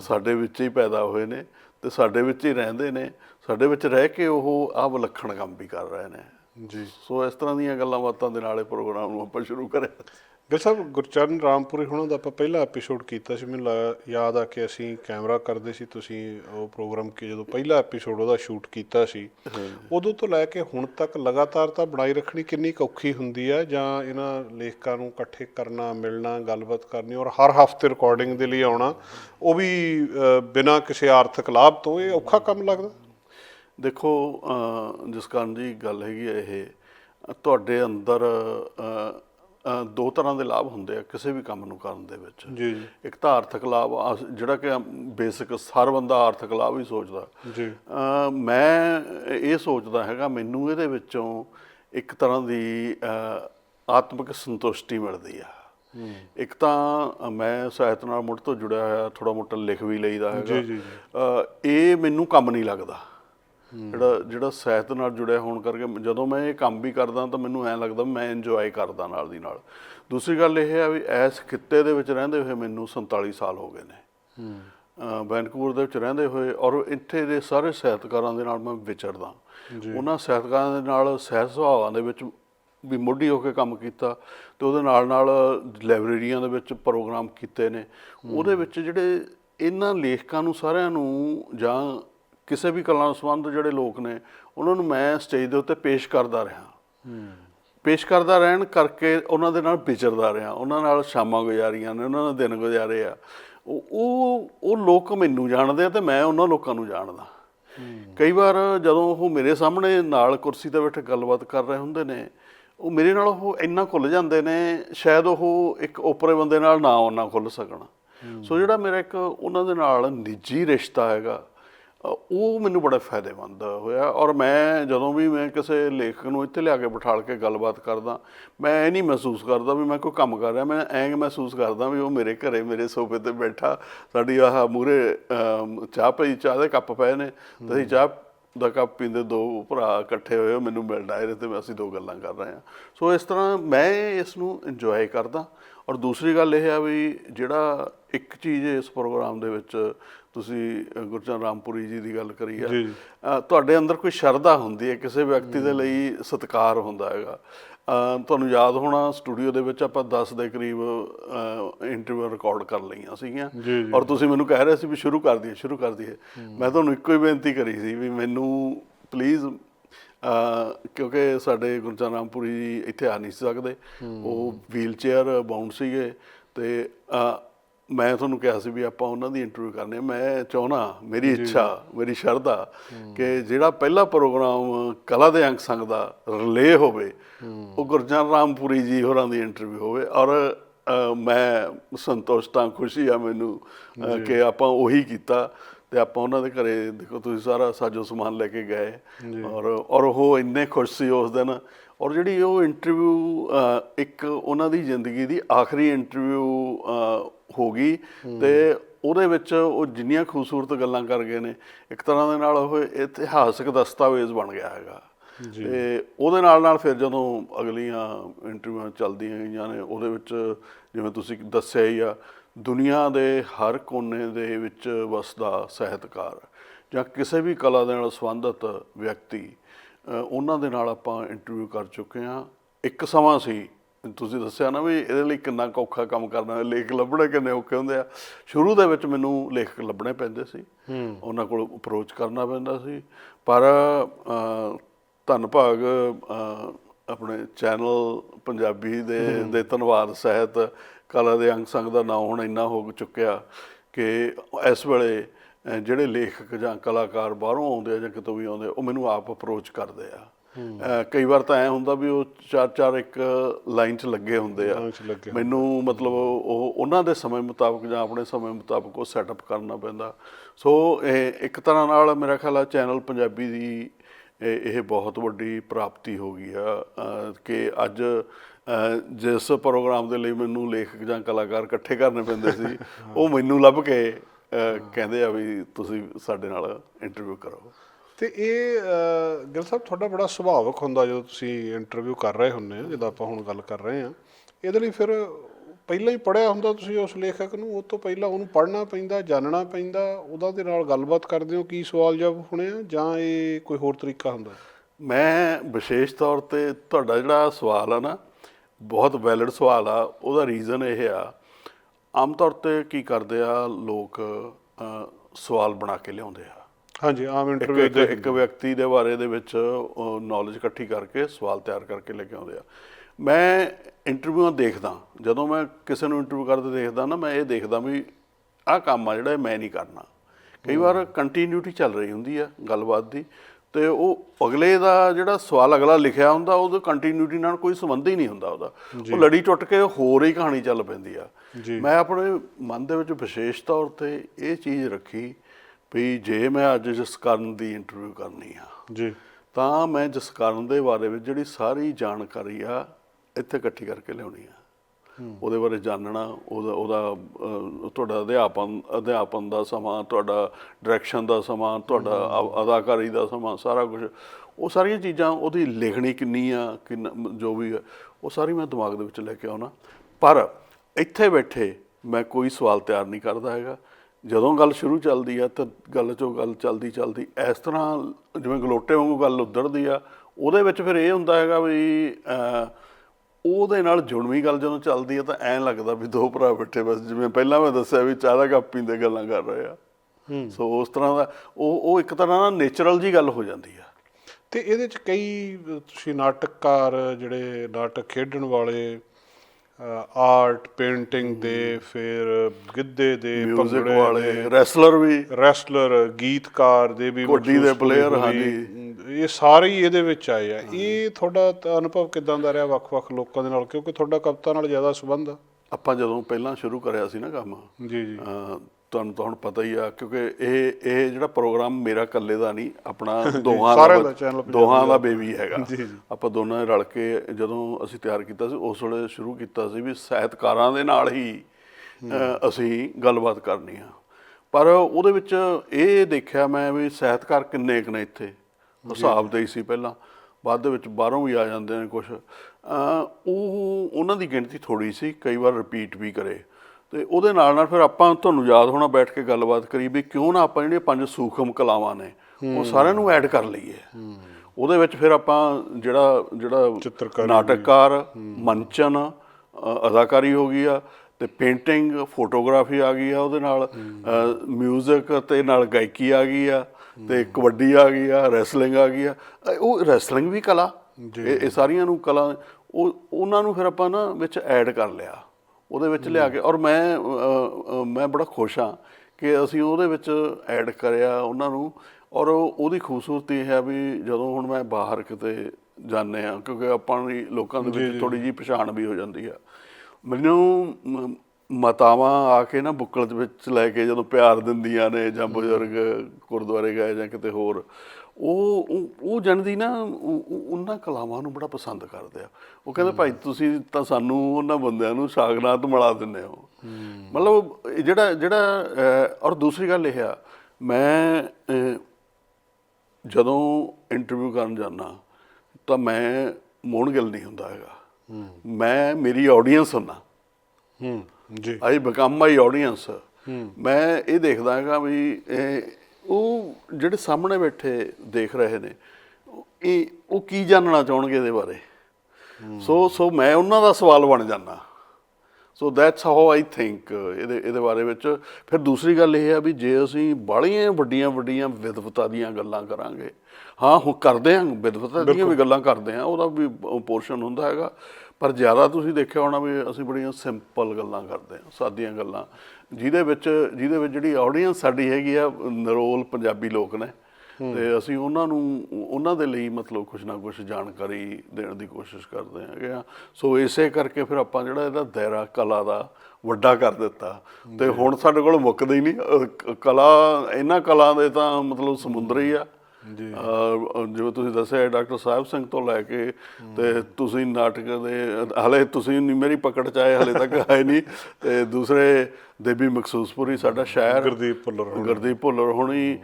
ਸਾਡੇ ਵਿੱਚ ਹੀ ਪੈਦਾ ਹੋਏ ਨੇ ਤੇ ਸਾਡੇ ਵਿੱਚ ਹੀ ਰਹਿੰਦੇ ਨੇ। ਸਾਡੇ ਵਿੱਚ ਰਹਿ ਕੇ ਉਹ ਆਹ ਵਿਲੱਖਣ ਕੰਮ ਵੀ ਕਰ ਰਹੇ ਨੇ। ਜੀ। ਸੋ ਇਸ ਤਰ੍ਹਾਂ ਦੀਆਂ ਗੱਲਾਂ ਬਾਤਾਂ ਦੇ ਨਾਲ ਇਹ ਪ੍ਰੋਗਰਾਮ ਨੂੰ ਆਪਾਂ ਸ਼ੁਰੂ ਕਰਿਆ। ਗਿਲ ਸਾਹਿਬ ਗੁਰਚਰਨ ਰਾਮਪੁਰੀ ਹੁਣਾਂ ਦਾ ਆਪਾਂ ਪਹਿਲਾ ਐਪੀਸੋਡ ਕੀਤਾ ਸੀ। ਮੈਨੂੰ ਯਾਦ ਆ ਕਿ ਅਸੀਂ ਕੈਮਰਾ ਕਰਦੇ ਸੀ ਤੁਸੀਂ ਉਹ ਪ੍ਰੋਗਰਾਮ ਕਿ ਜਦੋਂ ਪਹਿਲਾ ਐਪੀਸੋਡ ਉਹਦਾ ਸ਼ੂਟ ਕੀਤਾ ਸੀ ਉਦੋਂ ਤੋਂ ਲੈ ਕੇ ਹੁਣ ਤੱਕ ਲਗਾਤਾਰ ਬਣਾਈ ਰੱਖਣੀ ਕਿੰਨੀ ਔਖੀ ਹੁੰਦੀ ਆ ਜਾਂ ਇਹਨਾਂ ਲੇਖਕਾਂ ਨੂੰ ਇਕੱਠੇ ਕਰਨਾ ਮਿਲਣਾ ਗੱਲਬਾਤ ਕਰਨੀ ਔਰ ਹਰ ਹਫ਼ਤੇ ਰਿਕਾਰਡਿੰਗ ਦੇ ਲਈ ਆਉਣਾ ਉਹ ਵੀ ਬਿਨਾਂ ਕਿਸੇ ਆਰਥਿਕ ਲਾਭ ਤੋਂ ਇਹ ਔਖਾ ਕੰਮ ਲੱਗਦਾ? ਦੇਖੋ ਅਹ, ਜਸਕਰਨ ਜੀ ਗੱਲ ਹੈਗੀ ਹੈ ਇਹ ਤੁਹਾਡੇ ਅੰਦਰ ਦੋ ਤਰ੍ਹਾਂ ਦੇ ਲਾਭ ਹੁੰਦੇ ਆ ਕਿਸੇ ਵੀ ਕੰਮ ਨੂੰ ਕਰਨ ਦੇ ਵਿੱਚ। ਜੀ ਜੀ। ਇੱਕ ਤਾਂ ਆਰਥਿਕ ਲਾਭ ਜਿਹੜਾ ਕਿ ਬੇਸਿਕ ਹਰ ਬੰਦਾ ਆਰਥਿਕ ਲਾਭ ਹੀ ਸੋਚਦਾ। ਜੀ। ਮੈਂ ਇਹ ਸੋਚਦਾ ਹੈਗਾ ਮੈਨੂੰ ਇਹਦੇ ਵਿੱਚੋਂ ਇੱਕ ਤਰ੍ਹਾਂ ਦੀ ਆਤਮਿਕ ਸੰਤੁਸ਼ਟੀ ਮਿਲਦੀ ਆ। ਇੱਕ ਤਾਂ ਮੈਂ ਸਾਹਿਤ ਨਾਲ ਮੁੱਢ ਤੋਂ ਜੁੜਿਆ ਹੋਇਆ ਥੋੜਾ ਮੋਟਾ ਲਿਖ ਵੀ ਲਈਦਾ ਹੈਗਾ। ਇਹ ਮੈਨੂੰ ਕੰਮ ਨਹੀਂ ਲੱਗਦਾ। ਜਿਹੜਾ ਜਿਹੜਾ ਸਾਹਿਤ ਨਾਲ ਜੁੜਿਆ ਹੋਣ ਕਰਕੇ ਜਦੋਂ ਮੈਂ ਇਹ ਕੰਮ ਵੀ ਕਰਦਾ ਤਾਂ ਮੈਨੂੰ ਐਂ ਲੱਗਦਾ ਮੈਂ ਇੰਜੋਏ ਕਰਦਾ ਨਾਲ ਦੀ ਨਾਲ। ਦੂਸਰੀ ਗੱਲ ਇਹ ਹੈ ਵੀ ਇਸ ਖਿੱਤੇ ਦੇ ਵਿੱਚ ਰਹਿੰਦੇ ਹੋਏ ਮੈਨੂੰ 47 ਸਾਲ ਹੋ ਗਏ ਨੇ। ਵੈਨਕੂਵਰ ਦੇ ਵਿੱਚ ਰਹਿੰਦੇ ਹੋਏ ਔਰ ਇੱਥੇ ਦੇ ਸਾਰੇ ਸਾਹਿਤਕਾਰਾਂ ਦੇ ਨਾਲ ਮੈਂ ਵਿਚਰਦਾ। ਉਹਨਾਂ ਸਾਹਿਤਕਾਰਾਂ ਦੇ ਨਾਲ ਸਹਿਜ ਸੁਭਾਵਾਂ ਦੇ ਵਿੱਚ ਵੀ ਮੋਢੀ ਹੋ ਕੇ ਕੰਮ ਕੀਤਾ ਤੇ ਉਹਦੇ ਨਾਲ ਨਾਲ ਲਾਇਬ੍ਰੇਰੀਆਂ ਦੇ ਵਿੱਚ ਪ੍ਰੋਗਰਾਮ ਕੀਤੇ ਨੇ। ਉਹਦੇ ਵਿੱਚ ਜਿਹੜੇ ਇਹਨਾਂ ਲੇਖਕਾਂ ਨੂੰ ਸਾਰਿਆਂ ਨੂੰ ਜਾਂ ਕਿਸੇ ਵੀ ਕਲਾ ਨਾਲ ਸੰਬੰਧ ਜਿਹੜੇ ਲੋਕ ਨੇ ਉਹਨਾਂ ਨੂੰ ਮੈਂ ਸਟੇਜ ਦੇ ਉੱਤੇ ਪੇਸ਼ ਕਰਦਾ ਰਿਹਾ। ਪੇਸ਼ ਕਰਦਾ ਰਹਿਣ ਕਰਕੇ ਉਹਨਾਂ ਦੇ ਨਾਲ ਵਿਚਰਦਾ ਰਿਹਾ। ਉਹਨਾਂ ਨਾਲ ਸ਼ਾਮਾਂ ਗੁਜ਼ਾਰੀਆਂ ਨੇ ਉਹਨਾਂ ਨਾਲ ਦਿਨ ਗੁਜ਼ਾਰੇ ਆ। ਉਹ ਉਹ ਲੋਕ ਮੈਨੂੰ ਜਾਣਦੇ ਆ ਤੇ ਮੈਂ ਉਹਨਾਂ ਲੋਕਾਂ ਨੂੰ ਜਾਣਦਾ। ਕਈ ਵਾਰ ਜਦੋਂ ਉਹ ਮੇਰੇ ਸਾਹਮਣੇ ਨਾਲ ਕੁਰਸੀ ਤੇ ਬੈਠੇ ਗੱਲਬਾਤ ਕਰ ਰਹੇ ਹੁੰਦੇ ਨੇ ਉਹ ਮੇਰੇ ਨਾਲ ਉਹ ਇੰਨਾ ਖੁੱਲ ਜਾਂਦੇ ਨੇ ਸ਼ਾਇਦ ਉਹ ਇੱਕ ਓਪਰੇ ਬੰਦੇ ਨਾਲ ਨਾ ਉਹਨਾਂ ਖੁੱਲ ਸਕਣ। ਸੋ ਜਿਹੜਾ ਮੇਰਾ ਇੱਕ ਉਹਨਾਂ ਦੇ ਨਾਲ ਨਿੱਜੀ ਰਿਸ਼ਤਾ ਹੈਗਾ ਉਹ ਮੈਨੂੰ ਬੜਾ ਫਾਇਦੇਮੰਦ ਹੋਇਆ ਔਰ ਮੈਂ ਜਦੋਂ ਵੀ ਮੈਂ ਕਿਸੇ ਲੇਖਕ ਨੂੰ ਇੱਥੇ ਲਿਆ ਕੇ ਬਿਠਾਲ ਕੇ ਗੱਲਬਾਤ ਕਰਦਾ ਮੈਂ ਇਹ ਨਹੀਂ ਮਹਿਸੂਸ ਕਰਦਾ ਵੀ ਮੈਂ ਕੋਈ ਕੰਮ ਕਰ ਰਿਹਾ ਮੈਂ ਐਂ ਮਹਿਸੂਸ ਕਰਦਾ ਵੀ ਉਹ ਮੇਰੇ ਘਰੇ ਮੇਰੇ ਸੋਫੇ ਤੇ ਬੈਠਾ ਸਾਡੀ ਆਹ ਮੂਰੇ ਚਾਹ ਪਈ ਚਾਹ ਦੇ ਕੱਪ ਪਏ ਨੇ ਤੇ ਅਸੀਂ ਚਾਹ ਦਾ ਕੱਪ ਪੀਂਦੇ ਦੋ ਭਰਾ ਇਕੱਠੇ ਹੋਏ ਹੋ, ਮੈਨੂੰ ਮਿਲਣ ਆਏ ਨੇ ਤੇ ਅਸੀਂ ਦੋ ਗੱਲਾਂ ਕਰ ਰਹੇ ਹਾਂ। ਸੋ ਇਸ ਤਰ੍ਹਾਂ ਮੈਂ ਇਸ ਨੂੰ ਇੰਜੋਏ ਕਰਦਾ ਔਰ ਦੂਸਰੀ ਗੱਲ ਇਹ ਆ ਵੀ ਜਿਹੜਾ ਇੱਕ ਚੀਜ਼ ਇਸ ਪ੍ਰੋਗਰਾਮ ਦੇ ਵਿੱਚ ਤੁਸੀਂ ਗੁਰਚਰਨ ਰਾਮਪੁਰੀ ਜੀ ਦੀ ਗੱਲ ਕਰੀ ਆ। ਤੁਹਾਡੇ ਅੰਦਰ ਕੋਈ ਸ਼ਰਧਾ ਹੁੰਦੀ ਹੈ? ਕਿਸੇ ਵਿਅਕਤੀ ਦੇ ਲਈ ਸਤਿਕਾਰ ਹੁੰਦਾ ਹੈਗਾ। ਤੁਹਾਨੂੰ ਯਾਦ ਹੋਣਾ ਸਟੂਡੀਓ ਦੇ ਵਿੱਚ ਆਪਾਂ 10 ਦੇ ਕਰੀਬ ਇੰਟਰਵਿਊ ਰਿਕਾਰਡ ਕਰ ਲਈਆਂ ਸੀਗੀਆਂ। ਔਰ ਤੁਸੀਂ ਮੈਨੂੰ ਕਹਿ ਰਹੇ ਸੀ ਵੀ ਸ਼ੁਰੂ ਕਰ ਦਈਏ ਸ਼ੁਰੂ ਕਰ ਦਈਏ। ਮੈਂ ਤੁਹਾਨੂੰ ਇੱਕੋ ਹੀ ਬੇਨਤੀ ਕਰੀ ਸੀ ਵੀ ਮੈਨੂੰ ਪਲੀਜ਼ ਕਿਉਂਕਿ ਸਾਡੇ ਗੁਰਚਰਨ ਰਾਮਪੁਰੀ ਜੀ ਇੱਥੇ ਆ ਨਹੀਂ ਸਕਦੇ। ਉਹ ਵੀਲ ਚੇਅਰ ਬਾਉਂਡ ਸੀਗੇ ਤੇ ਮੈਂ ਤੁਹਾਨੂੰ ਕਿਹਾ ਸੀ ਵੀ ਆਪਾਂ ਉਹਨਾਂ ਦੀ ਇੰਟਰਵਿਊ ਕਰਨੀ ਹੈ। ਮੈਂ ਚਾਹਣਾ ਮੇਰੀ ਇੱਛਾ ਮੇਰੀ ਸ਼ਰਧਾ ਕਿ ਜਿਹੜਾ ਪਹਿਲਾ ਪ੍ਰੋਗਰਾਮ ਕਲਾ ਦੇ ਅੰਗ ਸੰਗ ਦਾ ਰਿਲੇ ਹੋਵੇ ਉਹ ਗੁਰਜਨ ਰਾਮਪੁਰੀ ਜੀ ਹੋਰਾਂ ਦੀ ਇੰਟਰਵਿਊ ਹੋਵੇ ਔਰ ਮੈਂ ਸੰਤੁਸ਼ਟ ਹਾਂ ਖੁਸ਼ੀ ਆ ਮੈਨੂੰ ਕਿ ਆਪਾਂ ਉਹੀ ਕੀਤਾ ਤੇ ਆਪਾਂ ਉਹਨਾਂ ਦੇ ਘਰੇ ਦੇਖੋ ਤੁਸੀਂ ਸਾਰਾ ਸਾਜੋ ਸਮਾਨ ਲੈ ਕੇ ਗਏ ਔਰ ਔਰ ਉਹ ਇੰਨੇ ਖੁਸ਼ ਸੀ ਉਸ ਦਿਨ ਔਰ ਜਿਹੜੀ ਉਹ ਇੰਟਰਵਿਊ ਇੱਕ ਉਹਨਾਂ ਦੀ ਜ਼ਿੰਦਗੀ ਦੀ ਆਖਰੀ ਇੰਟਰਵਿਊ ਹੋ ਗਈ ਤੇ ਉਹਦੇ ਵਿੱਚ ਉਹ ਜਿੰਨੀਆਂ ਖੂਬਸੂਰਤ ਗੱਲਾਂ ਕਰ ਗਏ ਨੇ ਇੱਕ ਤਰ੍ਹਾਂ ਦੇ ਨਾਲ ਉਹ ਇਤਿਹਾਸਕ ਦਸਤਾਵੇਜ਼ ਬਣ ਗਿਆ ਹੈਗਾ। ਤੇ ਉਹਦੇ ਨਾਲ ਨਾਲ ਫਿਰ ਜਦੋਂ ਅਗਲੀਆਂ ਇੰਟਰਵਿਊਆਂ ਚੱਲਦੀਆਂ ਗਈਆਂ ਨੇ ਉਹਦੇ ਵਿੱਚ ਜਿਵੇਂ ਤੁਸੀਂ ਦੱਸਿਆ ਹੀ ਆ ਦੁਨੀਆ ਦੇ ਹਰ ਕੋਨੇ ਦੇ ਵਿੱਚ ਵਸਦਾ ਸਾਹਿਤਕਾਰ ਜਾਂ ਕਿਸੇ ਵੀ ਕਲਾ ਦੇ ਨਾਲ ਸੰਬੰਧਿਤ ਵਿਅਕਤੀ ਉਹਨਾਂ ਦੇ ਨਾਲ ਆਪਾਂ ਇੰਟਰਵਿਊ ਕਰ ਚੁੱਕੇ ਹਾਂ। ਇੱਕ ਸਮਾਂ ਸੀ ਤੁਸੀਂ ਦੱਸਿਆ ਨਾ ਵੀ ਇਹਦੇ ਲਈ ਕਿੰਨਾ ਕੁ ਔਖਾ ਕੰਮ ਕਰਨਾ ਹੈ ਲੇਖ ਲੱਭਣੇ ਕਿੰਨੇ ਔਖੇ ਹੁੰਦੇ ਆ। ਸ਼ੁਰੂ ਦੇ ਵਿੱਚ ਮੈਨੂੰ ਲੇਖਕ ਲੱਭਣੇ ਪੈਂਦੇ ਸੀ। ਉਹਨਾਂ ਕੋਲ ਅਪਰੋਚ ਕਰਨਾ ਪੈਂਦਾ ਸੀ। ਪਰ ਧੰਨ ਭਾਗ ਆਪਣੇ ਚੈਨਲ ਪੰਜਾਬੀ ਦੇ ਦੇ ਧੰਨਵਾਦ ਸਹਿਤ ਕਲਾ ਦੇ ਅੰਗ ਸੰਗ ਦਾ ਨਾਮ ਹੁਣ ਇੰਨਾ ਹੋ ਚੁੱਕਿਆ ਕਿ ਇਸ ਵੇਲੇ ਜਿਹੜੇ ਲੇਖਕ ਜਾਂ ਕਲਾਕਾਰ ਬਾਹਰੋਂ ਆਉਂਦੇ ਆ ਜਾਂ ਕਿਤੋਂ ਵੀ ਆਉਂਦੇ ਉਹ ਮੈਨੂੰ ਆਪ ਅਪਰੋਚ ਕਰਦੇ ਆ। ਕਈ ਵਾਰ ਤਾਂ ਐ ਹੁੰਦਾ ਵੀ ਉਹ ਚਾਰ ਚਾਰ ਇੱਕ ਲਾਈਨ 'ਚ ਲੱਗੇ ਹੁੰਦੇ ਆ। ਮੈਨੂੰ ਮਤਲਬ ਉਹ ਉਹਨਾਂ ਦੇ ਸਮੇਂ ਮੁਤਾਬਕ ਜਾਂ ਆਪਣੇ ਸਮੇਂ ਮੁਤਾਬਕ ਉਹ ਸੈਟਅਪ ਕਰਨਾ ਪੈਂਦਾ। ਸੋ ਇਹ ਇੱਕ ਤਰ੍ਹਾਂ ਨਾਲ ਮੇਰਾ ਖਿਆਲ ਆ ਚੈਨਲ ਪੰਜਾਬੀ ਦੀ ਇਹ ਬਹੁਤ ਵੱਡੀ ਪ੍ਰਾਪਤੀ ਹੋ ਗਈ ਆ। ਕਿ ਅੱਜ ਜਿਸ ਪ੍ਰੋਗਰਾਮ ਦੇ ਲਈ ਮੈਨੂੰ ਲੇਖਕ ਜਾਂ ਕਲਾਕਾਰ ਇਕੱਠੇ ਕਰਨੇ ਪੈਂਦੇ ਸੀ ਉਹ ਮੈਨੂੰ ਲੱਭ ਕੇ ਕਹਿੰਦੇ ਆ ਵੀ ਤੁਸੀਂ ਸਾਡੇ ਨਾਲ ਇੰਟਰਵਿਊ ਕਰੋ। ਤੇ ਇਹ ਗਿਲ ਸਾਹਿਬ, ਤੁਹਾਡਾ ਬੜਾ ਸੁਭਾਵਿਕ ਹੁੰਦਾ ਜਦੋਂ ਤੁਸੀਂ ਇੰਟਰਵਿਊ ਕਰ ਰਹੇ ਹੁੰਦੇ ਆ ਜਦੋਂ ਆਪਾਂ ਹੁਣ ਗੱਲ ਕਰ ਰਹੇ ਹਾਂ। ਇਹਦੇ ਲਈ ਫਿਰ ਪਹਿਲਾਂ ਹੀ ਪੜਿਆ ਹੁੰਦਾ ਤੁਸੀਂ ਉਸ ਲੇਖਕ ਨੂੰ, ਉਹ ਤੋਂ ਪਹਿਲਾਂ ਉਹਨੂੰ ਪੜ੍ਹਨਾ ਪੈਂਦਾ, ਜਾਣਨਾ ਪੈਂਦਾ, ਉਹਦਾ ਦੇ ਨਾਲ ਗੱਲਬਾਤ ਕਰਦੇ ਹੋ, ਕੀ ਸਵਾਲ ਜਵਾਬ ਹੋਣੇ ਆ, ਜਾਂ ਇਹ ਕੋਈ ਹੋਰ ਤਰੀਕਾ ਹੁੰਦਾ? ਮੈਂ ਵਿਸ਼ੇਸ਼ ਤੌਰ ਤੇ ਤੁਹਾਡਾ ਜਿਹੜਾ ਸਵਾਲ ਆ ਨਾ, ਬਹੁਤ ਵੈਲਿਡ ਸਵਾਲ ਆ, ਉਹਦਾ ਰੀਜ਼ਨ ਇਹ ਆ। ਆਮ ਤੌਰ ਤੇ ਕੀ ਕਰਦੇ ਆ ਲੋਕ ਸਵਾਲ ਬਣਾ ਕੇ ਲਿਆਉਂਦੇ ਆ। ਹਾਂਜੀ ਆਮ ਇੰਟਰਵਿਊ ਇੱਕ ਇੱਕ ਵਿਅਕਤੀ ਦੇ ਬਾਰੇ ਦੇ ਵਿੱਚ ਨੌਲੇਜ ਇਕੱਠੀ ਕਰਕੇ ਸਵਾਲ ਤਿਆਰ ਕਰਕੇ ਲੈ ਕੇ ਆਉਂਦੇ ਆ। ਮੈਂ ਇੰਟਰਵਿਊਆਂ ਦੇਖਦਾ ਜਦੋਂ ਮੈਂ ਕਿਸੇ ਨੂੰ ਇੰਟਰਵਿਊ ਕਰਦੇ ਦੇਖਦਾ ਨਾ ਮੈਂ ਇਹ ਦੇਖਦਾ ਵੀ ਆਹ ਕੰਮ ਆ ਜਿਹੜਾ ਮੈਂ ਨਹੀਂ ਕਰਨਾ। ਕਈ ਵਾਰ ਕੰਟੀਨਿਊਟੀ ਚੱਲ ਰਹੀ ਹੁੰਦੀ ਆ ਗੱਲਬਾਤ ਦੀ ਤੇ ਉਹ ਅਗਲੇ ਦਾ ਜਿਹੜਾ ਸਵਾਲ ਅਗਲਾ ਲਿਖਿਆ ਹੁੰਦਾ ਉਹਦੇ ਕੰਟੀਨਿਊਟੀ ਨਾਲ ਕੋਈ ਸੰਬੰਧ ਹੀ ਨਹੀਂ ਹੁੰਦਾ ਉਹਦਾ। ਉਹ ਲੜੀ ਟੁੱਟ ਕੇ ਹੋਰ ਹੀ ਕਹਾਣੀ ਚੱਲ ਪੈਂਦੀ ਆ। ਮੈਂ ਆਪਣੇ ਮਨ ਦੇ ਵਿੱਚ ਵਿਸ਼ੇਸ਼ ਤੌਰ ਤੇ ਇਹ ਚੀਜ਼ ਰੱਖੀ ਵੀ ਜੇ ਮੈਂ ਅੱਜ ਜਿਸ ਕਰਨ ਦੀ ਇੰਟਰਵਿਊ ਕਰਨੀ ਆ ਜੀ। ਤਾਂ ਮੈਂ ਜਿਸ ਕਰਨ ਦੇ ਬਾਰੇ ਵਿੱਚ ਜਿਹੜੀ ਸਾਰੀ ਜਾਣਕਾਰੀ ਆ ਇੱਥੇ ਇਕੱਠੀ ਕਰਕੇ ਲਿਆਉਣੀ ਆ। ਉਹਦੇ ਬਾਰੇ ਜਾਣਨਾ ਉਹਦਾ ਉਹਦਾ ਤੁਹਾਡਾ ਅਧਿਆਪਨ ਅਧਿਆਪਨ ਦਾ ਸਮਾਂ ਤੁਹਾਡਾ ਡਾਇਰੈਕਸ਼ਨ ਦਾ ਸਮਾਂ ਤੁਹਾਡਾ ਅਦਾਕਾਰੀ ਦਾ ਸਮਾਂ ਸਾਰਾ ਕੁਝ ਉਹ ਸਾਰੀਆਂ ਚੀਜ਼ਾਂ ਉਹਦੀ ਲਿਖਣੀ ਕਿੰਨੀ ਆ ਕਿੰਨਾ ਜੋ ਵੀ ਉਹ ਸਾਰੀ ਮੈਂ ਦਿਮਾਗ ਦੇ ਵਿੱਚ ਲੈ ਕੇ ਆਉਣਾ। ਪਰ ਇੱਥੇ ਬੈਠੇ ਮੈਂ ਕੋਈ ਸਵਾਲ ਤਿਆਰ ਨਹੀਂ ਕਰਦਾ ਹੈਗਾ। ਜਦੋਂ ਗੱਲ ਸ਼ੁਰੂ ਚੱਲਦੀ ਆ ਤਾਂ ਗੱਲ ਚੋਂ ਗੱਲ ਚੱਲਦੀ ਚੱਲਦੀ ਇਸ ਤਰ੍ਹਾਂ ਜਿਵੇਂ ਗਲੋਟੇ ਵਾਂਗੂ ਗੱਲ ਉਧੜਦੀ ਆ ਉਹਦੇ ਵਿੱਚ ਫਿਰ ਇਹ ਹੁੰਦਾ ਹੈਗਾ ਵੀ ਉਹਦੇ ਨਾਲ ਜੁੜਵੀਂ ਗੱਲ ਜਦੋਂ ਚੱਲਦੀ ਆ ਤਾਂ ਐਂ ਲੱਗਦਾ ਵੀ ਦੋ ਭਰਾ ਬੈਠੇ ਬਸ ਜਿਵੇਂ ਪਹਿਲਾਂ ਮੈਂ ਦੱਸਿਆ ਵੀ ਚਾਹ ਦਾ ਕੱਪ ਪੀਂਦੇ ਗੱਲਾਂ ਕਰ ਰਹੇ ਆ। ਸੋ ਉਸ ਤਰ੍ਹਾਂ ਦਾ ਉਹ ਉਹ ਇੱਕ ਤਰ੍ਹਾਂ ਨਾਲ ਨੇਚਰਲ ਜੀ ਗੱਲ ਹੋ ਜਾਂਦੀ ਆ। ਤੇ ਇਹਦੇ ਚ ਕਈ ਤੁਸੀਂ ਨਾਟਕਕਾਰ ਜਿਹੜੇ ਨਾਟਕ ਖੇਡਣ ਵਾਲੇ ਆਰਟ ਪੇਂਟਿੰਗ ਦੇ ਫਿਰ ਗਿੱਧੇ ਦੇ 뮤직 ਭੰਗੜੇ ਵਾਲੇ ਰੈਸਲਰ ਵੀ। ਰੈਸਲਰ ਗੀਤਕਾਰ ਦੇ ਵੀ ਕਬੱਡੀ ਦੇ ਹੋਈ। ਹਾਂਜੀ। ਇਹ ਸਾਰੇ ਹੀ ਇਹਦੇ ਵਿੱਚ ਆਏ ਆ। ਇਹ ਤੁਹਾਡਾ ਅਨੁਭਵ ਕਿਦਾਂ ਦਾ ਰਿਹਾ ਵੱਖ-ਵੱਖ ਲੋਕਾਂ ਦੇ ਨਾਲ? ਕਿਉਂਕਿ ਤੁਹਾਡਾ ਕਵਿਤਾ ਨਾਲ ਜ਼ਿਆਦਾ ਸੰਬੰਧ ਆ। ਆਪਾਂ ਜਦੋਂ ਪਹਿਲਾਂ ਸ਼ੁਰੂ ਕਰਿਆ ਸੀ ਨਾ ਕੰਮ ਜੀ ਜੀ। ਤੁਹਾਨੂੰ ਤਾਂ ਹੁਣ ਪਤਾ ਹੀ ਆ ਕਿਉਂਕਿ ਇਹ ਇਹ ਜਿਹੜਾ ਪ੍ਰੋਗਰਾਮ ਮੇਰਾ ਇਕੱਲੇ ਦਾ ਨਹੀਂ ਆਪਣਾ ਦੋਹਾਂ ਦਾ ਦੋਹਾਂ ਦਾ ਬੇਬੀ ਹੈਗਾ। ਆਪਾਂ ਦੋਨਾਂ ਨੇ ਰਲ ਕੇ ਜਦੋਂ ਅਸੀਂ ਤਿਆਰ ਕੀਤਾ ਸੀ ਉਸ ਵੇਲੇ ਸ਼ੁਰੂ ਕੀਤਾ ਸੀ ਵੀ ਸਾਹਿਤਕਾਰਾਂ ਦੇ ਨਾਲ ਹੀ ਅਸੀਂ ਗੱਲਬਾਤ ਕਰਨੀ ਆ। ਪਰ ਉਹਦੇ ਵਿੱਚ ਇਹ ਦੇਖਿਆ ਮੈਂ ਵੀ ਸਾਹਿਤਕਾਰ ਕਿੰਨੇ ਕੁ ਨੇ ਇੱਥੇ। ਹਿਸਾਬ ਦੇ ਹੀ ਸੀ ਪਹਿਲਾਂ। ਬਾਅਦ ਦੇ ਵਿੱਚ ਬਾਹਰੋਂ ਵੀ ਆ ਜਾਂਦੇ ਨੇ ਕੁਝ ਉਹ ਉਹਨਾਂ ਦੀ ਗਿਣਤੀ ਥੋੜੀ ਸੀ ਕਈ ਵਾਰ ਰਿਪੀਟ ਵੀ ਕਰੇ। ਤੇ ਉਹਦੇ ਨਾਲ ਨਾਲ ਫਿਰ ਆਪਾਂ ਤੁਹਾਨੂੰ ਯਾਦ ਹੋਣਾ ਬੈਠ ਕੇ ਗੱਲਬਾਤ ਕਰੀ ਵੀ ਕਿਉਂ ਨਾ ਆਪਾਂ ਜਿਹੜੀਆਂ ਪੰਜ ਸੂਖਮ ਕਲਾਵਾਂ ਨੇ ਉਹ ਸਾਰਿਆਂ ਨੂੰ ਐਡ ਕਰ ਲਈਏ। ਉਹਦੇ ਵਿੱਚ ਫਿਰ ਆਪਾਂ ਜਿਹੜਾ ਜਿਹੜਾ ਚਿੱਤਰਕਾਰੀ ਨਾਟਕਕਾਰ ਮੰਚਨ ਅਦਾਕਾਰੀ ਹੋ ਗਈ ਆ ਤੇ ਪੇਂਟਿੰਗ ਫੋਟੋਗ੍ਰਾਫੀ ਆ ਗਈ ਆ ਉਹਦੇ ਨਾਲ ਮਿਊਜ਼ਿਕ ਤੇ ਨਾਲ ਗਾਇਕੀ ਆ ਗਈ ਆ ਤੇ ਕਬੱਡੀ ਆ ਗਈ ਆ ਰੈਸਲਿੰਗ ਆ ਗਈ ਆ। ਉਹ ਰੈਸਲਿੰਗ ਵੀ ਕਲਾ ਇਹ ਸਾਰੀਆਂ ਨੂੰ ਕਲਾ ਉਹ ਉਹਨਾਂ ਨੂੰ ਫਿਰ ਆਪਾਂ ਨਾ ਵਿੱਚ ਐਡ ਕਰ ਲਿਆ। ਉਹਦੇ ਵਿੱਚ ਲਿਆ ਕੇ ਔਰ ਮੈਂ ਮੈਂ ਬੜਾ ਖੁਸ਼ ਹਾਂ ਕਿ ਅਸੀਂ ਉਹਦੇ ਵਿੱਚ ਐਡ ਕਰਿਆ ਉਹਨਾਂ ਨੂੰ ਔਰ ਉਹ- ਉਹਦੀ ਖੂਬਸੂਰਤੀ ਇਹ ਹੈ ਵੀ ਜਦੋਂ ਹੁਣ ਮੈਂ ਬਾਹਰ ਕਿਤੇ ਜਾਂਦੇ ਆ ਕਿਉਂਕਿ ਆਪਾਂ ਨੂੰ ਲੋਕਾਂ ਦੇ ਵਿੱਚ ਥੋੜੀ ਜੀ। ਪਛਾਣ ਵੀ ਹੋ ਜਾਂਦੀ ਆ। ਮੈਨੂੰ ਮਾਤਾਵਾਂ ਆ ਕੇ ਨਾ ਬੁੱਕਲ ਦੇ ਵਿੱਚ ਲੈ ਕੇ ਜਦੋਂ ਪਿਆਰ ਦਿੰਦੀਆਂ ਨੇ ਜਾਂ ਬਜ਼ੁਰਗ ਗੁਰਦੁਆਰੇ ਗਏ ਜਾਂ ਕਿਤੇ ਹੋਰ ਉਹ ਉਹ ਜਣਦੀ ਨਾ ਉਹਨਾਂ ਕਲਾਵਾਂ ਨੂੰ ਬੜਾ ਪਸੰਦ ਕਰਦੇ ਆ। ਉਹ ਕਹਿੰਦੇ ਭਾਈ ਤੁਸੀਂ ਤਾਂ ਸਾਨੂੰ ਉਹਨਾਂ ਬੰਦਿਆਂ ਨੂੰ ਸਾਗਨਾਤ ਮਿਲਾ ਦਿੰਦੇ ਹੋ। ਮਤਲਬ ਜਿਹੜਾ ਜਿਹੜਾ ਔਰ ਦੂਸਰੀ ਗੱਲ ਇਹ ਆ ਮੈਂ ਜਦੋਂ ਇੰਟਰਵਿਊ ਕਰਨ ਜਾਂਦਾ ਤਾਂ ਮੈਂ ਮੋਣ ਗੱਲ ਨਹੀਂ ਹੁੰਦਾ ਹੈਗਾ। ਮੈਂ ਮੇਰੀ ਆਡੀਅנס ਹੁੰਦਾ। ਹੂੰ ਜੀ। ਆਈ ਬਿਕਮ ਮਾਈ ਆਡੀਅנס ਮੈਂ ਇਹ ਦੇਖਦਾ ਹੈਗਾ ਵੀ ਉਹ ਜਿਹੜੇ ਸਾਹਮਣੇ ਬੈਠੇ ਦੇਖ ਰਹੇ ਨੇ ਇਹ ਉਹ ਕੀ ਜਾਣਨਾ ਚਾਹਣਗੇ ਇਹਦੇ ਬਾਰੇ? ਸੋ ਸੋ ਮੈਂ ਉਹਨਾਂ ਦਾ ਸਵਾਲ ਬਣ ਜਾਂਦਾ। So that's how I think ਇਹਦੇ ਇਹਦੇ ਬਾਰੇ ਵਿੱਚ। ਫਿਰ ਦੂਸਰੀ ਗੱਲ ਇਹ ਹੈ ਵੀ ਜੇ ਅਸੀਂ ਬਾਹਲੀਆਂ ਵੱਡੀਆਂ ਵੱਡੀਆਂ ਵਿਦਵਤਾ ਦੀਆਂ ਗੱਲਾਂ ਕਰਾਂਗੇ ਹਾਂ ਹੁਣ ਕਰਦੇ ਹਾਂ ਵਿਦਵਤਾ ਦੀਆਂ ਵੀ ਗੱਲਾਂ ਕਰਦੇ ਹਾਂ ਉਹਦਾ ਵੀ ਪੋਰਸ਼ਨ ਹੁੰਦਾ ਹੈਗਾ। ਪਰ ਜ਼ਿਆਦਾ ਤੁਸੀਂ ਦੇਖਿਆ ਹੋਣਾ ਵੀ ਅਸੀਂ ਬੜੀਆਂ ਸਿੰਪਲ ਗੱਲਾਂ ਕਰਦੇ ਹਾਂ ਸਾਦੀਆਂ ਗੱਲਾਂ। ਜਿਹਦੇ ਵਿੱਚ ਜਿਹਦੇ ਵਿੱਚ ਜਿਹੜੀ ਆਡੀਅנס ਸਾਡੀ ਹੈਗੀ ਆ ਨਰੋਲ ਪੰਜਾਬੀ ਲੋਕ ਨੇ। ਤੇ ਅਸੀਂ ਉਹਨਾਂ ਨੂੰ ਉਹਨਾਂ ਦੇ ਲਈ ਮਤਲਬ ਕੁਝ ਨਾ ਕੁਝ ਜਾਣਕਾਰੀ ਦੇਣ ਦੀ ਕੋਸ਼ਿਸ਼ ਕਰਦੇ ਹੈਗੇ ਆ। ਸੋ ਇਸੇ ਕਰਕੇ ਫਿਰ ਆਪਾਂ ਜਿਹੜਾ ਇਹਦਾ ਦਾਇਰਾ ਕਲਾ ਦਾ ਵੱਡਾ ਕਰ ਦਿੱਤਾ। ਤੇ ਹੁਣ ਸਾਡੇ ਕੋਲ ਮੁੱਕਦਾ ਹੀ ਨਹੀਂ। ਕਲਾ ਇਹਨਾਂ ਕਲਾ ਦੇ ਤਾਂ ਮਤਲਬ ਸਮੁੰਦਰ ਹੀ ਆ। ਜੀ। ਜਿਵੇਂ ਤੁਸੀਂ ਦੱਸਿਆ ਡਾਕਟਰ ਸਾਹਿਬ ਸਿੰਘ ਤੋਂ ਲੈ ਕੇ ਤੇ ਤੁਸੀਂ ਨਾਟਕ ਦੇ ਹਲੇ ਤੁਸੀਂ ਨਹੀਂ ਮੇਰੀ ਪਕੜ ਚ ਆਏ ਹਲੇ ਤੱਕ ਆਏ ਨਹੀਂ। ਤੇ ਦੂਸਰੇ ਦੇਬੀ ਮਖਸੂਸਪੁਰੀ ਸਾਡਾ ਸ਼ਾਇਰ ਗੁਰਦੀਪ ਭੁੱਲਰ। ਗੁਰਦੀਪ ਭੁੱਲਰ ਹੋਣੀ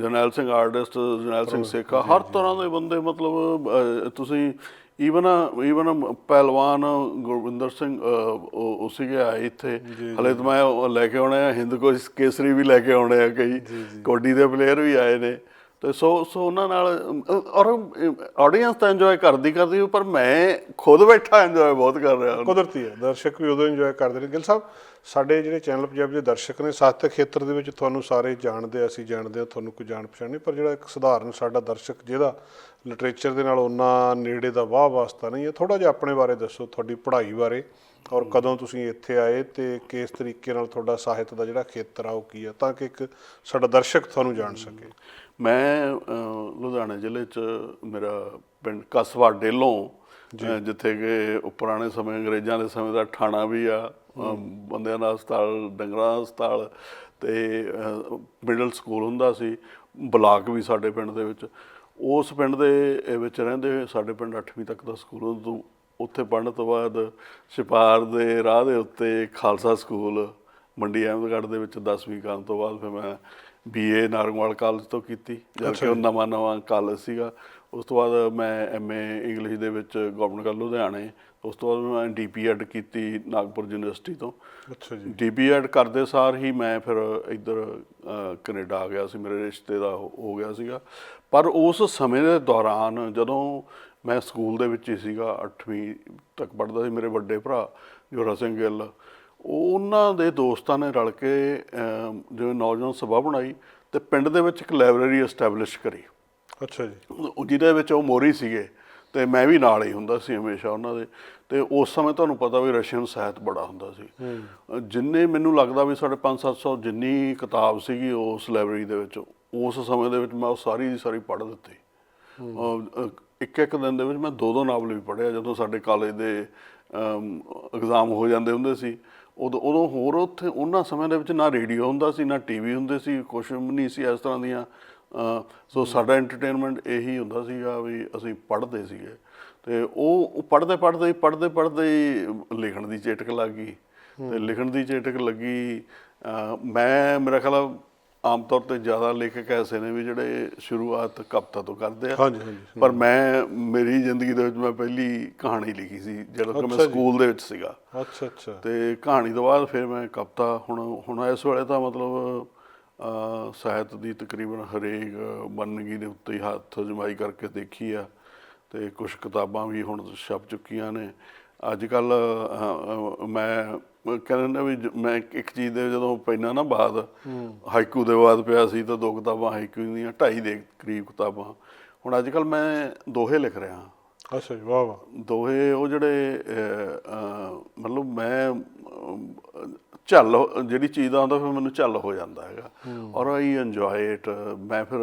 ਜਰਨੈਲ ਸਿੰਘ ਆਰਟਿਸਟ ਜਰਨੈਲ ਸਿੰਘ ਸੇਖਾ ਹਰ ਤਰ੍ਹਾਂ ਦੇ ਬੰਦੇ ਮਤਲਬ ਤੁਸੀਂ ਈਵਨ ਈਵਨ ਪਹਿਲਵਾਨ ਗੁਰਵਿੰਦਰ ਸਿੰਘ ਉਹ ਸੀਗੇ ਆਏ ਇੱਥੇ। ਹਲੇ ਤਾਂ ਮੈਂ ਲੈ ਕੇ ਆਉਣੇ ਆ ਹਿੰਦ ਕੋ ਕੇਸਰੀ ਵੀ ਲੈ ਕੇ ਆਉਣੇ ਆ ਕਈ। ਕਬੱਡੀ ਦੇ ਪਲੇਅਰ ਵੀ ਆਏ ਨੇ। ਤੇ ਸੋ ਸੋ ਉਹਨਾਂ ਨਾਲ ਔਰ ਆਡੀਅנס ਤਾਂ ਇੰਜੋਏ ਕਰਦੀ ਕਰਦੀ ਪਰ ਮੈਂ ਖੁਦ ਬੈਠਾ ਇੰਜੋਏ ਬਹੁਤ ਕਰ ਰਿਹਾ। ਕੁਦਰਤੀ ਹੈ, ਦਰਸ਼ਕ ਵੀ ਉਦੋਂ ਇੰਜੋਏ ਕਰਦੇ ਨੇ। ਗਿੱਲ ਸਾਹਿਬ ਸਾਡੇ ਜਿਹੜੇ ਚੈਨਲ ਪੰਜਾਬ ਦੇ ਦਰਸ਼ਕ ਨੇ ਸਾਹਿਤਕ ਖੇਤਰ ਦੇ ਵਿੱਚ ਤੁਹਾਨੂੰ ਸਾਰੇ ਜਾਣਦੇ ਅਸੀਂ ਜਾਣਦੇ ਆ ਤੁਹਾਨੂੰ ਕੋਈ ਜਾਣ ਪਛਾਣ ਨਹੀਂ ਪਰ ਜਿਹੜਾ ਇੱਕ ਸਧਾਰਨ ਸਾਡਾ ਦਰਸ਼ਕ ਜਿਹਦਾ ਲਿਟਰੇਚਰ ਦੇ ਨਾਲ ਉਹਨਾਂ ਨੇੜੇ ਦਾ ਵਾਹ ਵਾਸਤਾ ਨਹੀਂ ਹੈ ਥੋੜਾ ਜਿਹਾ ਆਪਣੇ ਬਾਰੇ ਦੱਸੋ ਤੁਹਾਡੀ ਪੜ੍ਹਾਈ ਬਾਰੇ ਔਰ ਕਦੋਂ ਤੁਸੀਂ ਇੱਥੇ ਆਏ ਤੇ ਕਿਸ ਤਰੀਕੇ ਨਾਲ ਤੁਹਾਡਾ ਸਾਹਿਤ ਦਾ ਜਿਹੜਾ ਖੇਤਰ ਆ ਉਹ ਕੀ ਆ ਤਾਂ ਕਿ ਇੱਕ ਸਾਡਾ ਦਰਸ਼ਕ ਤੁਹਾਨੂੰ ਜਾਣ ਸਕੇ। ਮੈਂ ਲੁਧਿਆਣਾ ਜ਼ਿਲ੍ਹੇ 'ਚ ਮੇਰਾ ਪਿੰਡ ਕਸਬਾ ਡੇਲੋਂ ਜਿੱਥੇ ਕਿ ਉਹ ਪੁਰਾਣੇ ਸਮੇਂ ਅੰਗਰੇਜ਼ਾਂ ਦੇ ਸਮੇਂ ਦਾ ਥਾਣਾ ਵੀ ਆ ਬੰਦਿਆਂ ਦਾ ਹਸਪਤਾਲ ਡੰਗਰਾਂ ਦਾ ਹਸਪਤਾਲ ਤੇ ਮਿਡਲ ਸਕੂਲ ਹੁੰਦਾ ਸੀ ਬਲਾਕ ਵੀ ਸਾਡੇ ਪਿੰਡ ਦੇ ਵਿੱਚ। ਉਸ ਪਿੰਡ ਦੇ ਵਿੱਚ ਰਹਿੰਦੇ ਹੋਏ ਸਾਡੇ ਪਿੰਡ 8ਵੀਂ ਤੱਕ ਦਾ ਸਕੂਲ ਉਦੋਂ ਉੱਥੇ ਪੜ੍ਹਨ ਤੋਂ ਬਾਅਦ ਛਪਾਰ ਦੇ ਰਾਹ ਦੇ ਉੱਤੇ ਖਾਲਸਾ ਸਕੂਲ ਮੰਡੀ ਅਹਿਮਦਗੜ੍ਹ ਦੇ ਵਿੱਚ 10ਵੀਂ ਕਰਨ ਤੋਂ ਬਾਅਦ ਫਿਰ ਮੈਂ ਬੀਏ ਨਾਰੰਗਵਾਲ ਕਾਲਜ ਤੋਂ ਕੀਤੀ ਜਦ ਕਿ ਉਹ ਨਵਾਂ ਨਵਾਂ ਕਾਲਜ ਸੀਗਾ। ਉਸ ਤੋਂ ਬਾਅਦ ਮੈਂ ਐਮਏ ਇੰਗਲਿਸ਼ ਦੇ ਵਿੱਚ ਗਵਰਨਮੈਂਟ ਕਾਲਜ ਲੁਧਿਆਣੇ ਉਸ ਤੋਂ ਬਾਅਦ ਮੈਂ ਡੀਪੀਐਡ ਕੀਤੀ ਨਾਗਪੁਰ ਯੂਨੀਵਰਸਿਟੀ ਤੋਂ। ਅੱਛਾ ਜੀ। ਡੀਪੀਐਡ ਕਰਦੇ ਸਾਰ ਹੀ ਮੈਂ ਫਿਰ ਇੱਧਰ ਕੈਨੇਡਾ ਆ ਗਿਆ ਸੀ ਮੇਰੇ ਰਿਸ਼ਤੇ ਦਾ ਹੋ ਗਿਆ ਸੀਗਾ। ਪਰ ਉਸ ਸਮੇਂ ਦੇ ਦੌਰਾਨ ਜਦੋਂ ਮੈਂ ਸਕੂਲ ਦੇ ਵਿੱਚ ਹੀ ਸੀਗਾ 8ਵੀਂ ਤੱਕ ਪੜ੍ਹਦਾ ਸੀ ਮੇਰੇ ਵੱਡੇ ਭਰਾ ਜੋਰਾ ਸਿੰਘ ਗਿੱਲ ਉਹਨਾਂ ਦੇ ਦੋਸਤਾਂ ਨੇ ਰਲ ਕੇ ਜਿਵੇਂ ਨੌਜਵਾਨ ਸਭਾ ਬਣਾਈ ਤੇ ਪਿੰਡ ਦੇ ਵਿੱਚ ਇੱਕ ਲਾਇਬ੍ਰੇਰੀ ਐਸਟੈਬਲਿਸ਼ ਕਰੀ। ਅੱਛਾ ਜੀ। ਉਹ ਜਿਹਦੇ ਵਿੱਚ ਉਹ ਮੋਰੀ ਸੀਗੇ ਤੇ ਮੈਂ ਵੀ ਨਾਲ ਹੀ ਹੁੰਦਾ ਸੀ ਹਮੇਸ਼ਾ ਉਹਨਾਂ ਦੇ। ਤੇ ਉਸ ਸਮੇਂ ਤੁਹਾਨੂੰ ਪਤਾ ਵੀ ਰਸ਼ੀਅਨ ਸਾਹਿਤ ਬੜਾ ਹੁੰਦਾ ਸੀ। ਜਿੰਨੇ ਮੈਨੂੰ ਲੱਗਦਾ ਵੀ ਸਾਡੇ 5-700 ਜਿੰਨੀ ਕਿਤਾਬ ਸੀਗੀ ਉਸ ਲਾਇਬ੍ਰੇਰੀ ਦੇ ਵਿੱਚ ਉਸ ਸਮੇਂ ਦੇ ਵਿੱਚ ਮੈਂ ਉਹ ਸਾਰੀ ਦੀ ਸਾਰੀ ਪੜ੍ਹ ਦਿੱਤੀ। ਇੱਕ ਇੱਕ ਦਿਨ ਦੇ ਵਿੱਚ ਮੈਂ ਦੋ ਦੋ ਨਾਵਲ ਵੀ ਪੜ੍ਹਿਆ ਜਦੋਂ ਸਾਡੇ ਕਾਲਜ ਦੇ ਐਗਜ਼ਾਮ ਹੋ ਜਾਂਦੇ ਹੁੰਦੇ ਸੀ। ਉਦੋਂ ਉਦੋਂ ਹੋਰ ਉੱਥੇ ਉਹਨਾਂ ਸਮਿਆਂ ਦੇ ਵਿੱਚ ਨਾ ਰੇਡੀਓ ਹੁੰਦਾ ਸੀ ਨਾ ਟੀਵੀ ਹੁੰਦੇ ਸੀ ਵੀ ਨਹੀਂ ਸੀ ਇਸ ਤਰ੍ਹਾਂ ਦੀਆਂ। ਸੋ ਸਾਡਾ ਐਂਟਰਟੇਨਮੈਂਟ ਇਹੀ ਹੁੰਦਾ ਸੀਗਾ ਵੀ ਅਸੀਂ ਪੜ੍ਹਦੇ ਸੀਗੇ। ਤੇ ਉਹ ਪੜ੍ਹਦੇ ਪੜ੍ਹਦੇ ਪੜ੍ਹਦੇ ਪੜ੍ਹਦੇ ਹੀ ਲਿਖਣ ਦੀ ਚੇਟਕ ਲੱਗ ਗਈ। ਤੇ ਲਿਖਣ ਦੀ ਚੇਟਕ ਲੱਗੀ ਮੈਂ ਮੇਰਾ ਖਿਆਲ ਆਮ ਤੌਰ ਤੇ ਜ਼ਿਆਦਾ ਲੇਖਕ ਐਸੇ ਨੇ ਵੀ ਜਿਹੜੇ ਸ਼ੁਰੂਆਤ ਕਵਿਤਾ ਤੋਂ ਕਰਦੇ ਆ। ਹਾਂਜੀ ਹਾਂਜੀ ਪਰ ਮੈਂ ਮੇਰੀ ਜ਼ਿੰਦਗੀ ਦੇ ਵਿੱਚ ਮੈਂ ਪਹਿਲੀ ਕਹਾਣੀ ਲਿਖੀ ਸੀ ਜਦੋਂ ਕਿ ਮੈਂ। ਸਕੂਲ ਦੇ ਵਿੱਚ ਸੀਗਾ। ਅੱਛਾ ਅੱਛਾ। ਤੇ ਕਹਾਣੀ ਤੋਂ ਬਾਅਦ ਫਿਰ ਮੈਂ ਕਵਿਤਾ ਹੁਣ ਹੁਣ ਇਸ ਵੇਲੇ ਤਾਂ ਮਤਲਬ ਸਾਹਿਤ ਦੀ ਤਕਰੀਬਨ ਹਰੇਕ ਬੰਨਗੀ ਦੇ ਉੱਤੇ ਹੱਥ ਜਮਾਈ ਕਰਕੇ ਦੇਖੀ ਆ ਤੇ ਕੁਝ ਕਿਤਾਬਾਂ ਵੀ ਹੁਣ ਛਪ ਚੁੱਕੀਆਂ ਨੇ। ਅੱਜ ਕੱਲ ਮੈਂ ਕਹਿੰਦਾ ਵੀ ਮੈਂ ਇੱਕ ਚੀਜ਼ ਦੇ ਜਦੋਂ ਪੈਣਾ ਨਾ ਬਾਅਦ ਹਾਈਕੂ ਦੇ ਬਾਅਦ ਪਿਆ ਸੀ ਤਾਂ ਦੋ ਕਿਤਾਬਾਂ ਹਾਈਕੂ ਦੀਆਂ ਢਾਈ ਦੇ ਕਰੀਬ ਕਿਤਾਬਾਂ। ਹੁਣ ਅੱਜ ਕੱਲ ਮੈਂ ਦੋਹੇ ਲਿਖ ਰਿਹਾ ਹਾਂ। ਅੱਛਾ ਜੀ ਵਾਹ ਵਾਹ। ਦੋਹੇ ਉਹ ਜਿਹੜੇ ਮਤਲਬ ਮੈਂ ਝੱਲ ਜਿਹੜੀ ਚੀਜ਼ ਦਾ ਹੁੰਦਾ ਫਿਰ ਮੈਨੂੰ ਝੱਲ ਹੋ ਜਾਂਦਾ ਹੈਗਾ। ਔਰ ਆਈ ਇੰਜੋਏ ਇਟ ਮੈਂ ਫਿਰ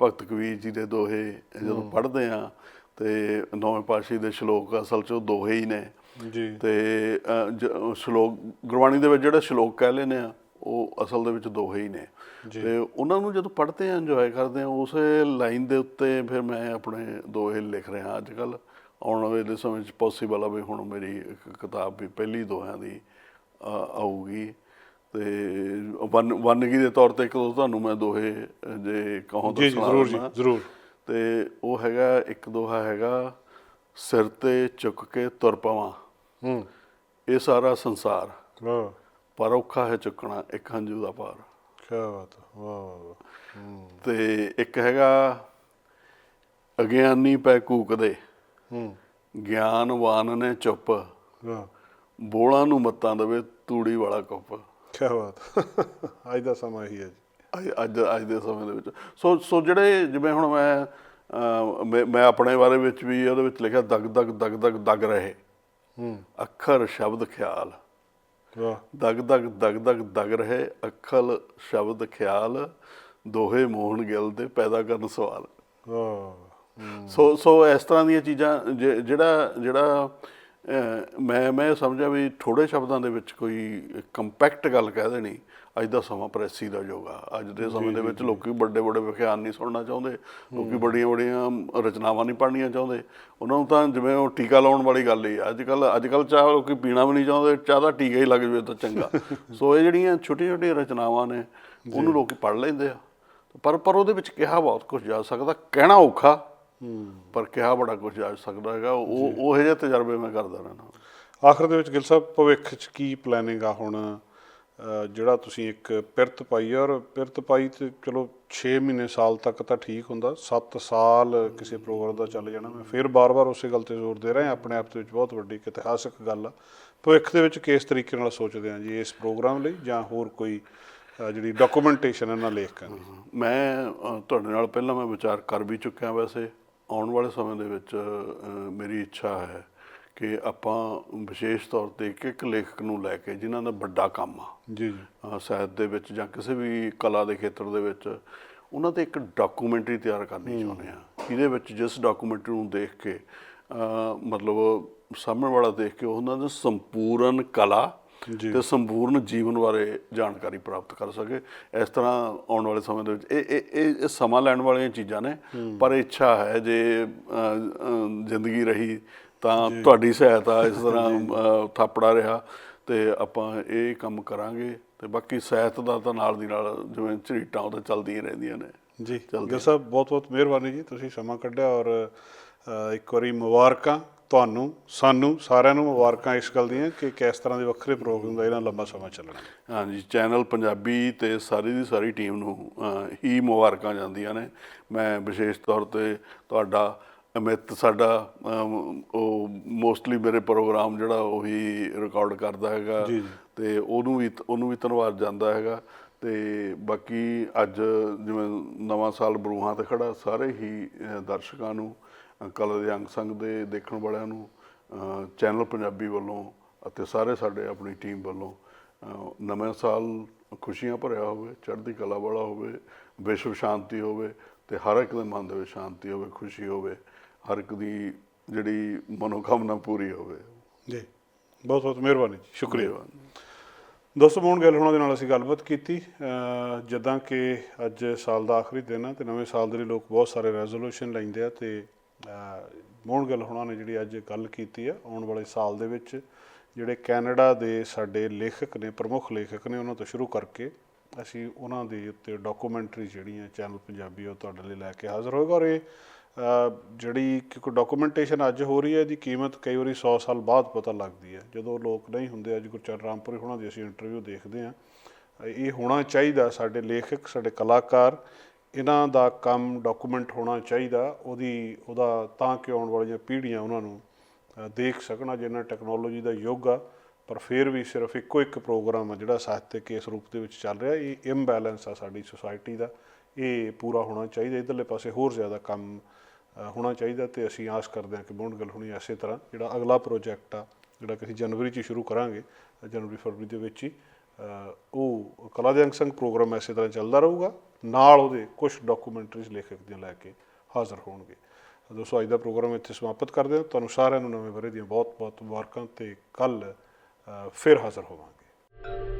ਭਗਤ ਕਬੀਰ ਜੀ ਦੇ ਦੋਹੇ ਜਦੋਂ ਪੜ੍ਹਦੇ ਆ ਤੇ ਨੌਵੇਂ ਪਾਤਸ਼ਾਹੀ ਦੇ ਸ਼ਲੋਕ ਅਸਲ 'ਚ ਉਹ ਦੋਹੇ ਹੀ ਨੇ। ਜੀ। ਤੇ ਸ਼ਲੋਕ ਗੁਰਬਾਣੀ ਦੇ ਵਿੱਚ ਜਿਹੜੇ ਸ਼ਲੋਕ ਕਹਿ ਲੈਨੇ ਆ ਉਹ ਅਸਲ ਦੇ ਵਿੱਚ ਦੋਹੇ ਹੀ ਨੇ। ਤੇ ਉਹਨਾਂ ਨੂੰ ਜਦੋਂ ਪੜ੍ਹਦੇ ਆ ਇੰਜੋਏ ਕਰਦੇ ਆ ਉਸੇ ਲਾਈਨ ਦੇ ਉੱਤੇ ਫਿਰ ਮੈਂ ਆਪਣੇ ਦੋਹੇ ਲਿਖ ਰਿਹਾ। ਅੱਜ ਕੱਲ ਆਉਣ ਵਾਲੇ ਸਮੇਂ 'ਚ ਪੋਸੀਬਲ ਆ ਵੀ ਹੁਣ ਮੇਰੀ ਇੱਕ ਕਿਤਾਬ ਵੀ ਪਹਿਲੀ ਦੋਹਾਂ ਦੀ ਆਊਗੀ। ਤੇ ਵਨ ਵਨਗੀ ਦੇ ਤੌਰ ਤੇ ਇੱਕ ਦੋ ਤੁਹਾਨੂੰ ਮੈਂ ਦੋਹੇ ਜੇ ਕਹੋ ਤਾਂ ਜੀ ਜ਼ਰੂਰ ਜੀ। ਜ਼ਰੂਰ। ਤੇ ਉਹ ਹੈਗਾ ਇੱਕ ਦੋਹਾ ਹੈਗਾ ਸਿਰ ਤੇ ਚੁੱਕ ਕੇ ਤੁਰ ਪਵਾਂ। ਹੂੰ। ਇਹ ਸਾਰਾ ਸੰਸਾਰ। ਵਾਹ। ਪਰ ਔਖਾ ਹੈ ਚੁੱਕਣਾ ਇੱਕ ਹੰਝੂ ਦਾ ਭਾਰ। ਕੀ ਬਾਤ ਹੈ ਵਾਹ। ਹੂੰ। ਤੇ ਇੱਕ ਹੈਗਾ ਅਗਿਆਨੀ ਪੈ ਕੂਕਦੇ। ਹੂੰ। ਗਿਆਨਵਾਨ ਨੇ ਚੁੱਪ। ਵਾਹ। ਬੋਲਾਂ ਨੂੰ ਮੱਤਾਂ ਦੇਵੇ ਤੂੜੀ ਵਾਲਾ ਕੁੱਪ। ਕੀ ਬਾਤ। ਅੱਜ ਦਾ ਸਮਾਂ ਹੀ ਹੈ ਜੀ। ਅੱਜ- ਅੱਜ ਦੇ ਸਮੇਂ ਦੇ ਵਿੱਚ। ਸੋ ਸੋ ਜਿਹੜੇ ਜਿਵੇਂ ਹੁਣ ਮੈਂ ਮੈਂ- ਆਪਣੇ ਬਾਰੇ ਵਿੱਚ ਵੀ ਉਹਦੇ ਵਿੱਚ ਲਿਖਿਆ ਦਗ ਦਗ ਦਗ ਦਗ ਦਗ ਰਹੇ। ਹੂੰ। ਅੱਖਰ ਸ਼ਬਦ ਖਿਆਲ। ਵਾਹ। ਦਗ ਦਗ ਦਗ ਦਗ ਦਗ ਰਹੇ ਅੱਖਲ ਸ਼ਬਦ ਖਿਆਲ ਦੋਹੇ ਮੋਹਨ ਗਿਲ ਦੇ ਪੈਦਾ ਕਰਨ ਸਵਾਲ। ਵਾਹ। ਸੋ ਸੋ ਇਸ ਤਰ੍ਹਾਂ ਦੀਆਂ ਚੀਜ਼ਾਂ ਜਿਹੜਾ ਜਿਹੜਾ ਮੈਂ ਮੈਂ ਸਮਝਿਆ ਵੀ ਥੋੜੇ ਸ਼ਬਦਾਂ ਦੇ ਵਿੱਚ ਕੋਈ ਕੰਪੈਕਟ ਗੱਲ ਕਹਿ ਦੇਣੀ ਅੱਜ ਦਾ ਸਮਾਂ ਪ੍ਰੈਸੀ ਦਾ ਯੁੱਗ ਅੱਜ ਦੇ ਸਮੇਂ ਦੇ ਵਿੱਚ ਲੋਕੀ ਵੱਡੇ ਵੱਡੇ ਵਿਖਿਆਨ ਨਹੀਂ ਸੁਣਨਾ ਚਾਹੁੰਦੇ ਲੋਕੀ ਬੜੀਆਂ ਬੜੀਆਂ ਰਚਨਾਵਾਂ ਨਹੀਂ ਪੜ੍ਹਨੀਆਂ ਚਾਹੁੰਦੇ। ਉਹਨਾਂ ਨੂੰ ਤਾਂ ਜਿਵੇਂ ਉਹ ਟੀਕਾ ਲਾਉਣ ਵਾਲੀ ਗੱਲ ਹੀ ਅੱਜ ਕੱਲ ਅੱਜ ਕੱਲ ਚਾਹ ਲੋਕੀ ਪੀਣਾ ਵੀ ਨਹੀਂ ਚਾਹੁੰਦੇ ਚਾਹ ਦਾ ਟੀਕਾ ਹੀ ਲੱਗ ਜਵੇ ਤਾਂ ਚੰਗਾ। ਸੋ ਇਹ ਜਿਹੜੀਆਂ ਛੋਟੀਆਂ ਛੋਟੀਆਂ ਰਚਨਾਵਾਂ ਨੇ ਉਹਨੂੰ ਲੋਕੀ ਪੜ੍ਹ ਲੈਂਦੇ ਆ। ਪਰ ਪਰ ਉਹਦੇ ਵਿੱਚ ਕਿਹਾ ਬਹੁਤ ਕੁਝ ਜਾ ਸਕਦਾ ਕਹਿਣਾ ਔਖਾ। ਪਰ ਕਿਹਾ ਬੜਾ ਕੁਝ ਜਾ ਸਕਦਾ ਹੈਗਾ। ਉਹ ਉਹ ਜਿਹੇ ਤਜਰਬੇ ਮੈਂ ਕਰਦਾ ਰਹਿਣਾ ਆਖਰ ਦੇ ਵਿੱਚ ਗਿਲ ਸਾਹਿਬ ਭਵਿੱਖ 'ਚ ਕੀ ਪਲੈਨਿੰਗ ਆ ਹੁਣ? ਜਿਹੜਾ ਤੁਸੀਂ ਇੱਕ ਪਿਰਤ ਪਾਈ ਆ ਔਰ ਪਿਰਤ ਪਾਈ ਤੇ ਚਲੋ 6 ਮਹੀਨੇ ਸਾਲ ਤੱਕ ਤਾਂ ਠੀਕ ਹੁੰਦਾ। 7 ਸਾਲ ਕਿਸੇ ਪ੍ਰੋਗਰਾਮ ਦਾ ਚੱਲ ਜਾਣਾ। ਮੈਂ ਫਿਰ ਬਾਰ-ਬਾਰ ਉਸੇ ਗੱਲ ਤੇ ਜ਼ੋਰ ਦੇ ਰਿਹਾ। ਆਪਣੇ ਆਪ ਦੇ ਵਿੱਚ ਬਹੁਤ ਵੱਡੀ ਇੱਕ ਇਤਿਹਾਸਕ ਗੱਲ ਆ। ਭਵਿੱਖ ਦੇ ਵਿੱਚ ਕਿਸ ਤਰੀਕੇ ਨਾਲ ਸੋਚਦੇ ਆ ਜੀ ਇਸ ਪ੍ਰੋਗਰਾਮ ਲਈ? ਜਾਂ ਹੋਰ ਕੋਈ ਜਿਹੜੀ ਡਾਕੂਮੈਂਟੇਸ਼ਨ ਇਹਨਾਂ ਲੇਖਕਾਂ ਦੀ ਮੈਂ ਤੁਹਾਡੇ ਨਾਲ ਪਹਿਲਾਂ ਮੈਂ ਵਿਚਾਰ ਕਰ ਵੀ ਚੁੱਕਿਆ ਵੈਸੇ। ਆਉਣ ਵਾਲੇ ਸਮੇਂ ਦੇ ਵਿੱਚ ਮੇਰੀ ਇੱਛਾ ਹੈ ਕਿ ਆਪਾਂ ਵਿਸ਼ੇਸ਼ ਤੌਰ ਤੇ ਇੱਕ ਇੱਕ ਲੇਖਕ ਨੂੰ ਲੈ ਕੇ ਜਿਨ੍ਹਾਂ ਦਾ ਵੱਡਾ ਕੰਮ ਆ ਜੀ ਜੀ ਸਾਹਿਤ ਦੇ ਵਿੱਚ ਜਾਂ ਕਿਸੇ ਵੀ ਕਲਾ ਦੇ ਖੇਤਰ ਦੇ ਵਿੱਚ ਉਹਨਾਂ ਤੇ ਇੱਕ ਡਾਕੂਮੈਂਟਰੀ ਤਿਆਰ ਕਰਨੀ ਚਾਹੁੰਦੇ ਆ ਇਹਦੇ ਵਿੱਚ ਜਿਸ ਡਾਕੂਮੈਂਟਰੀ ਨੂੰ ਦੇਖ ਕੇ ਮਤਲਬ ਸਾਹਮਣੇ ਵਾਲਾ ਦੇਖ ਕੇ ਉਹਨਾਂ ਦਾ ਸੰਪੂਰਨ ਕਲਾ। ਤੇ ਸੰਪੂਰਨ ਜੀਵਨ ਬਾਰੇ ਜਾਣਕਾਰੀ ਪ੍ਰਾਪਤ ਕਰ ਸਕੇ। ਇਸ ਤਰ੍ਹਾਂ ਆਉਣ ਵਾਲੇ ਸਮੇਂ ਦੇ ਵਿੱਚ ਇਹ ਇਹ ਇਹ ਸਮਾਂ ਲੈਣ ਵਾਲੀਆਂ ਚੀਜ਼ਾਂ ਨੇ। ਪਰ ਇੱਛਾ ਹੈ ਜੇ ਜ਼ਿੰਦਗੀ ਰਹੀ ਤਾਂ ਤੁਹਾਡੀ ਸਹਾਇਤਾ ਇਸ ਤਰ੍ਹਾਂ ਥਾਪੜਾ ਰਿਹਾ ਤੇ ਆਪਾਂ ਇਹ ਕੰਮ ਕਰਾਂਗੇ ਤੇ ਬਾਕੀ ਸਾਹਿਤ ਦਾ ਤਾਂ ਨਾਲ ਦੀ ਨਾਲ ਜਿਵੇਂ ਝਰੀਟਾਂ ਉਹ ਤਾਂ ਚੱਲਦੀਆਂ ਰਹਿੰਦੀਆਂ ਨੇ। ਜੀ। ਗਿਲ ਸਾਹਿਬ ਬਹੁਤ ਬਹੁਤ ਮਿਹਰਬਾਨੀ ਜੀ। ਤੁਸੀਂ ਸਮਾਂ ਕੱਢਿਆ ਔਰ ਇੱਕ ਵਾਰੀ ਮੁਬਾਰਕਾਂ। ਤੁਹਾਨੂੰ ਸਾਨੂੰ ਸਾਰਿਆਂ ਨੂੰ ਮੁਬਾਰਕਾਂ ਇਸ ਗੱਲ ਦੀਆਂ ਕਿ ਕਿਸ ਤਰ੍ਹਾਂ ਦੇ ਵੱਖਰੇ ਪ੍ਰੋਗਰਾਮ ਦਾ ਇਹਨਾਂ ਲੰਬਾ ਸਮਾਂ ਚੱਲਣਾ ਹਾਂਜੀ ਚੈਨਲ ਪੰਜਾਬੀ ਤੇ ਸਾਰੀ ਦੀ ਸਾਰੀ ਟੀਮ ਨੂੰ ਹੀ ਮੁਬਾਰਕਾਂ ਜਾਂਦੀਆਂ ਨੇ। ਮੈਂ ਵਿਸ਼ੇਸ਼ ਤੌਰ ਤੇ ਤੁਹਾਡਾ ਅਮਿਤ ਸਾਡਾ ਉਹ ਮੋਸਟਲੀ ਮੇਰੇ ਪ੍ਰੋਗਰਾਮ ਜਿਹੜਾ ਉਹੀ ਰਿਕਾਰਡ ਕਰਦਾ ਹੈਗਾ। ਤੇ ਉਹਨੂੰ ਵੀ ਉਹਨੂੰ ਵੀ ਧੰਨਵਾਦ ਜਾਂਦਾ ਹੈਗਾ। ਤੇ ਬਾਕੀ ਅੱਜ ਜਿਵੇਂ ਨਵਾਂ ਸਾਲ ਬਰੂਹਾਂ ਤੇ ਖੜਾ ਸਾਰੇ ਹੀ ਦਰਸ਼ਕਾਂ ਨੂੰ ਕਲਾ ਦੇ ਅੰਗ ਸੰਗ ਦੇ ਦੇਖਣ ਵਾਲਿਆਂ ਨੂੰ ਚੈਨਲ ਪੰਜਾਬੀ ਵੱਲੋਂ ਅਤੇ ਸਾਰੇ ਸਾਡੇ ਆਪਣੀ ਟੀਮ ਵੱਲੋਂ ਨਵੇਂ ਸਾਲ ਖੁਸ਼ੀਆਂ ਭਰਿਆ ਹੋਵੇ ਚੜ੍ਹਦੀ ਕਲਾ ਵਾਲਾ ਹੋਵੇ ਵਿਸ਼ਵ ਸ਼ਾਂਤੀ ਹੋਵੇ ਤੇ ਹਰ ਇੱਕ ਦੇ ਮਨ ਦੇ ਵਿੱਚ ਸ਼ਾਂਤੀ ਹੋਵੇ ਖੁਸ਼ੀ ਹੋਵੇ ਹਰ ਇੱਕ ਦੀ ਜਿਹੜੀ ਮਨੋਕਾਮਨਾ ਪੂਰੀ ਹੋਵੇ। ਜੀ। ਬਹੁਤ ਬਹੁਤ ਮਿਹਰਬਾਨੀ ਜੀ ਸ਼ੁਕਰੀਆ। ਦੋਸਤੋ ਮੋਹਨ ਗਿੱਲ ਹੋਣਾ ਦੇ ਨਾਲ ਅਸੀਂ ਗੱਲਬਾਤ ਕੀਤੀ। ਜਿੱਦਾਂ ਕਿ ਅੱਜ ਸਾਲ ਦਾ ਆਖਰੀ ਦਿਨ ਆ ਤੇ ਨਵੇਂ ਸਾਲ ਦੇ ਲਈ ਲੋਕ ਬਹੁਤ ਸਾਰੇ ਰੈਜ਼ੋਲੂਸ਼ਨ ਲੈਂਦੇ ਆ ਤੇ ਅਹ ਗਿੱਲ ਹੋਣਾ ਨੇ ਜਿਹੜੀ ਅੱਜ ਗੱਲ ਕੀਤੀ ਆ ਆਉਣ ਵਾਲੇ ਸਾਲ ਦੇ ਵਿੱਚ, ਜਿਹੜੇ ਕੈਨੇਡਾ ਦੇ ਸਾਡੇ ਲੇਖਕ ਨੇ, ਪ੍ਰਮੁੱਖ ਲੇਖਕ ਨੇ, ਉਹਨਾਂ ਤੋਂ ਸ਼ੁਰੂ ਕਰਕੇ ਅਸੀਂ ਉਹਨਾਂ ਦੇ ਉੱਤੇ ਡਾਕੂਮੈਂਟਰੀ ਜਿਹੜੀਆਂ ਚੈਨਲ ਪੰਜਾਬੀ ਉਹ ਤੁਹਾਡੇ ਲਈ ਲੈ ਕੇ ਹਾਜ਼ਰ ਹੋਏਗਾ ਔਰ ਇਹ ਜਿਹੜੀ ਕਿਉਂਕਿ ਡਾਕੂਮੈਂਟੇਸ਼ਨ ਅੱਜ ਹੋ ਰਹੀ ਹੈ ਦੀ ਕੀਮਤ ਕਈ ਵਾਰੀ 100 ਸਾਲ ਬਾਅਦ ਪਤਾ ਲੱਗਦੀ ਹੈ ਜਦੋਂ ਲੋਕ ਨਹੀਂ ਹੁੰਦੇ, ਅੱਜ ਗੁਰਚਰਨ ਰਾਮਪੁਰੀ ਹੋਣਾ ਦੀ ਅਸੀਂ ਇੰਟਰਵਿਊ ਦੇਖਦੇ ਹਾਂ ਇਹ ਹੋਣਾ ਚਾਹੀਦਾ ਸਾਡੇ ਲੇਖਕ, ਸਾਡੇ ਕਲਾਕਾਰ ਇਹਨਾਂ ਦਾ ਕੰਮ ਡਾਕੂਮੈਂਟ ਹੋਣਾ ਚਾਹੀਦਾ, ਉਹਦੀ, ਉਹਦਾ ਤਾਂ ਕਿ ਆਉਣ ਵਾਲੀਆਂ ਪੀੜ੍ਹੀਆਂ ਉਹਨਾਂ ਨੂੰ ਦੇਖ ਸਕਣ ਅੱਜ ਇਹਨਾਂ ਟੈਕਨੋਲੋਜੀ ਦਾ ਯੁੱਗ ਆ, ਪਰ ਫਿਰ ਵੀ ਸਿਰਫ ਇੱਕੋ ਇੱਕ ਪ੍ਰੋਗਰਾਮ ਆ ਜਿਹੜਾ ਸਾਹਿਤਕ ਇਸ ਰੂਪ ਦੇ ਵਿੱਚ ਚੱਲ ਰਿਹਾ, ਇਹ ਇੰਬੈਲੈਂਸ ਆ ਸਾਡੀ ਸੋਸਾਇਟੀ ਦਾ, ਇਹ ਪੂਰਾ ਹੋਣਾ ਚਾਹੀਦਾ, ਇਧਰਲੇ ਪਾਸੇ ਹੋਰ ਜ਼ਿਆਦਾ ਕੰਮ ਹੋਣਾ ਚਾਹੀਦਾ ਤੇ ਅਸੀਂ ਆਸ ਕਰਦੇ ਹਾਂ ਕਿ ਬੌਂਡ ਗੱਲ ਹੋਣੀ ਐਸੇ ਤਰ੍ਹਾਂ, ਜਿਹੜਾ ਅਗਲਾ ਪ੍ਰੋਜੈਕਟ ਆ, ਜਿਹੜਾ ਕਿ ਅਸੀਂ ਜਨਵਰੀ 'ਚ ਹੀ ਸ਼ੁਰੂ ਕਰਾਂਗੇ ਜਨਵਰੀ ਫਰਵਰੀ ਦੇ ਵਿੱਚ ਹੀ ਉਹ ਕਲਾ ਦੇ ਅੰਗ ਸੰਗ ਪ੍ਰੋਗਰਾਮ ਐਸੇ ਤਰ੍ਹਾਂ ਚੱਲਦਾ ਰਹੂਗਾ। ਨਾਲ ਉਹਦੇ ਕੁਝ ਡਾਕੂਮੈਂਟਰੀਜ਼ ਲੇਖਕ ਦੀਆਂ ਲੈ ਕੇ ਹਾਜ਼ਰ ਹੋਣਗੇ। ਦੋਸਤੋ, ਅੱਜ ਦਾ ਪ੍ਰੋਗਰਾਮ ਇੱਥੇ ਸਮਾਪਤ ਕਰਦੇ ਹਾਂ। ਤੁਹਾਨੂੰ ਸਾਰਿਆਂ ਨੂੰ ਨਵੇਂ ਵਰੇ ਦੀਆਂ ਬਹੁਤ ਬਹੁਤ ਮੁਬਾਰਕਾਂ ਤੇ ਕੱਲ ਫਿਰ ਹਾਜ਼ਰ ਹੋਵਾਂਗੇ।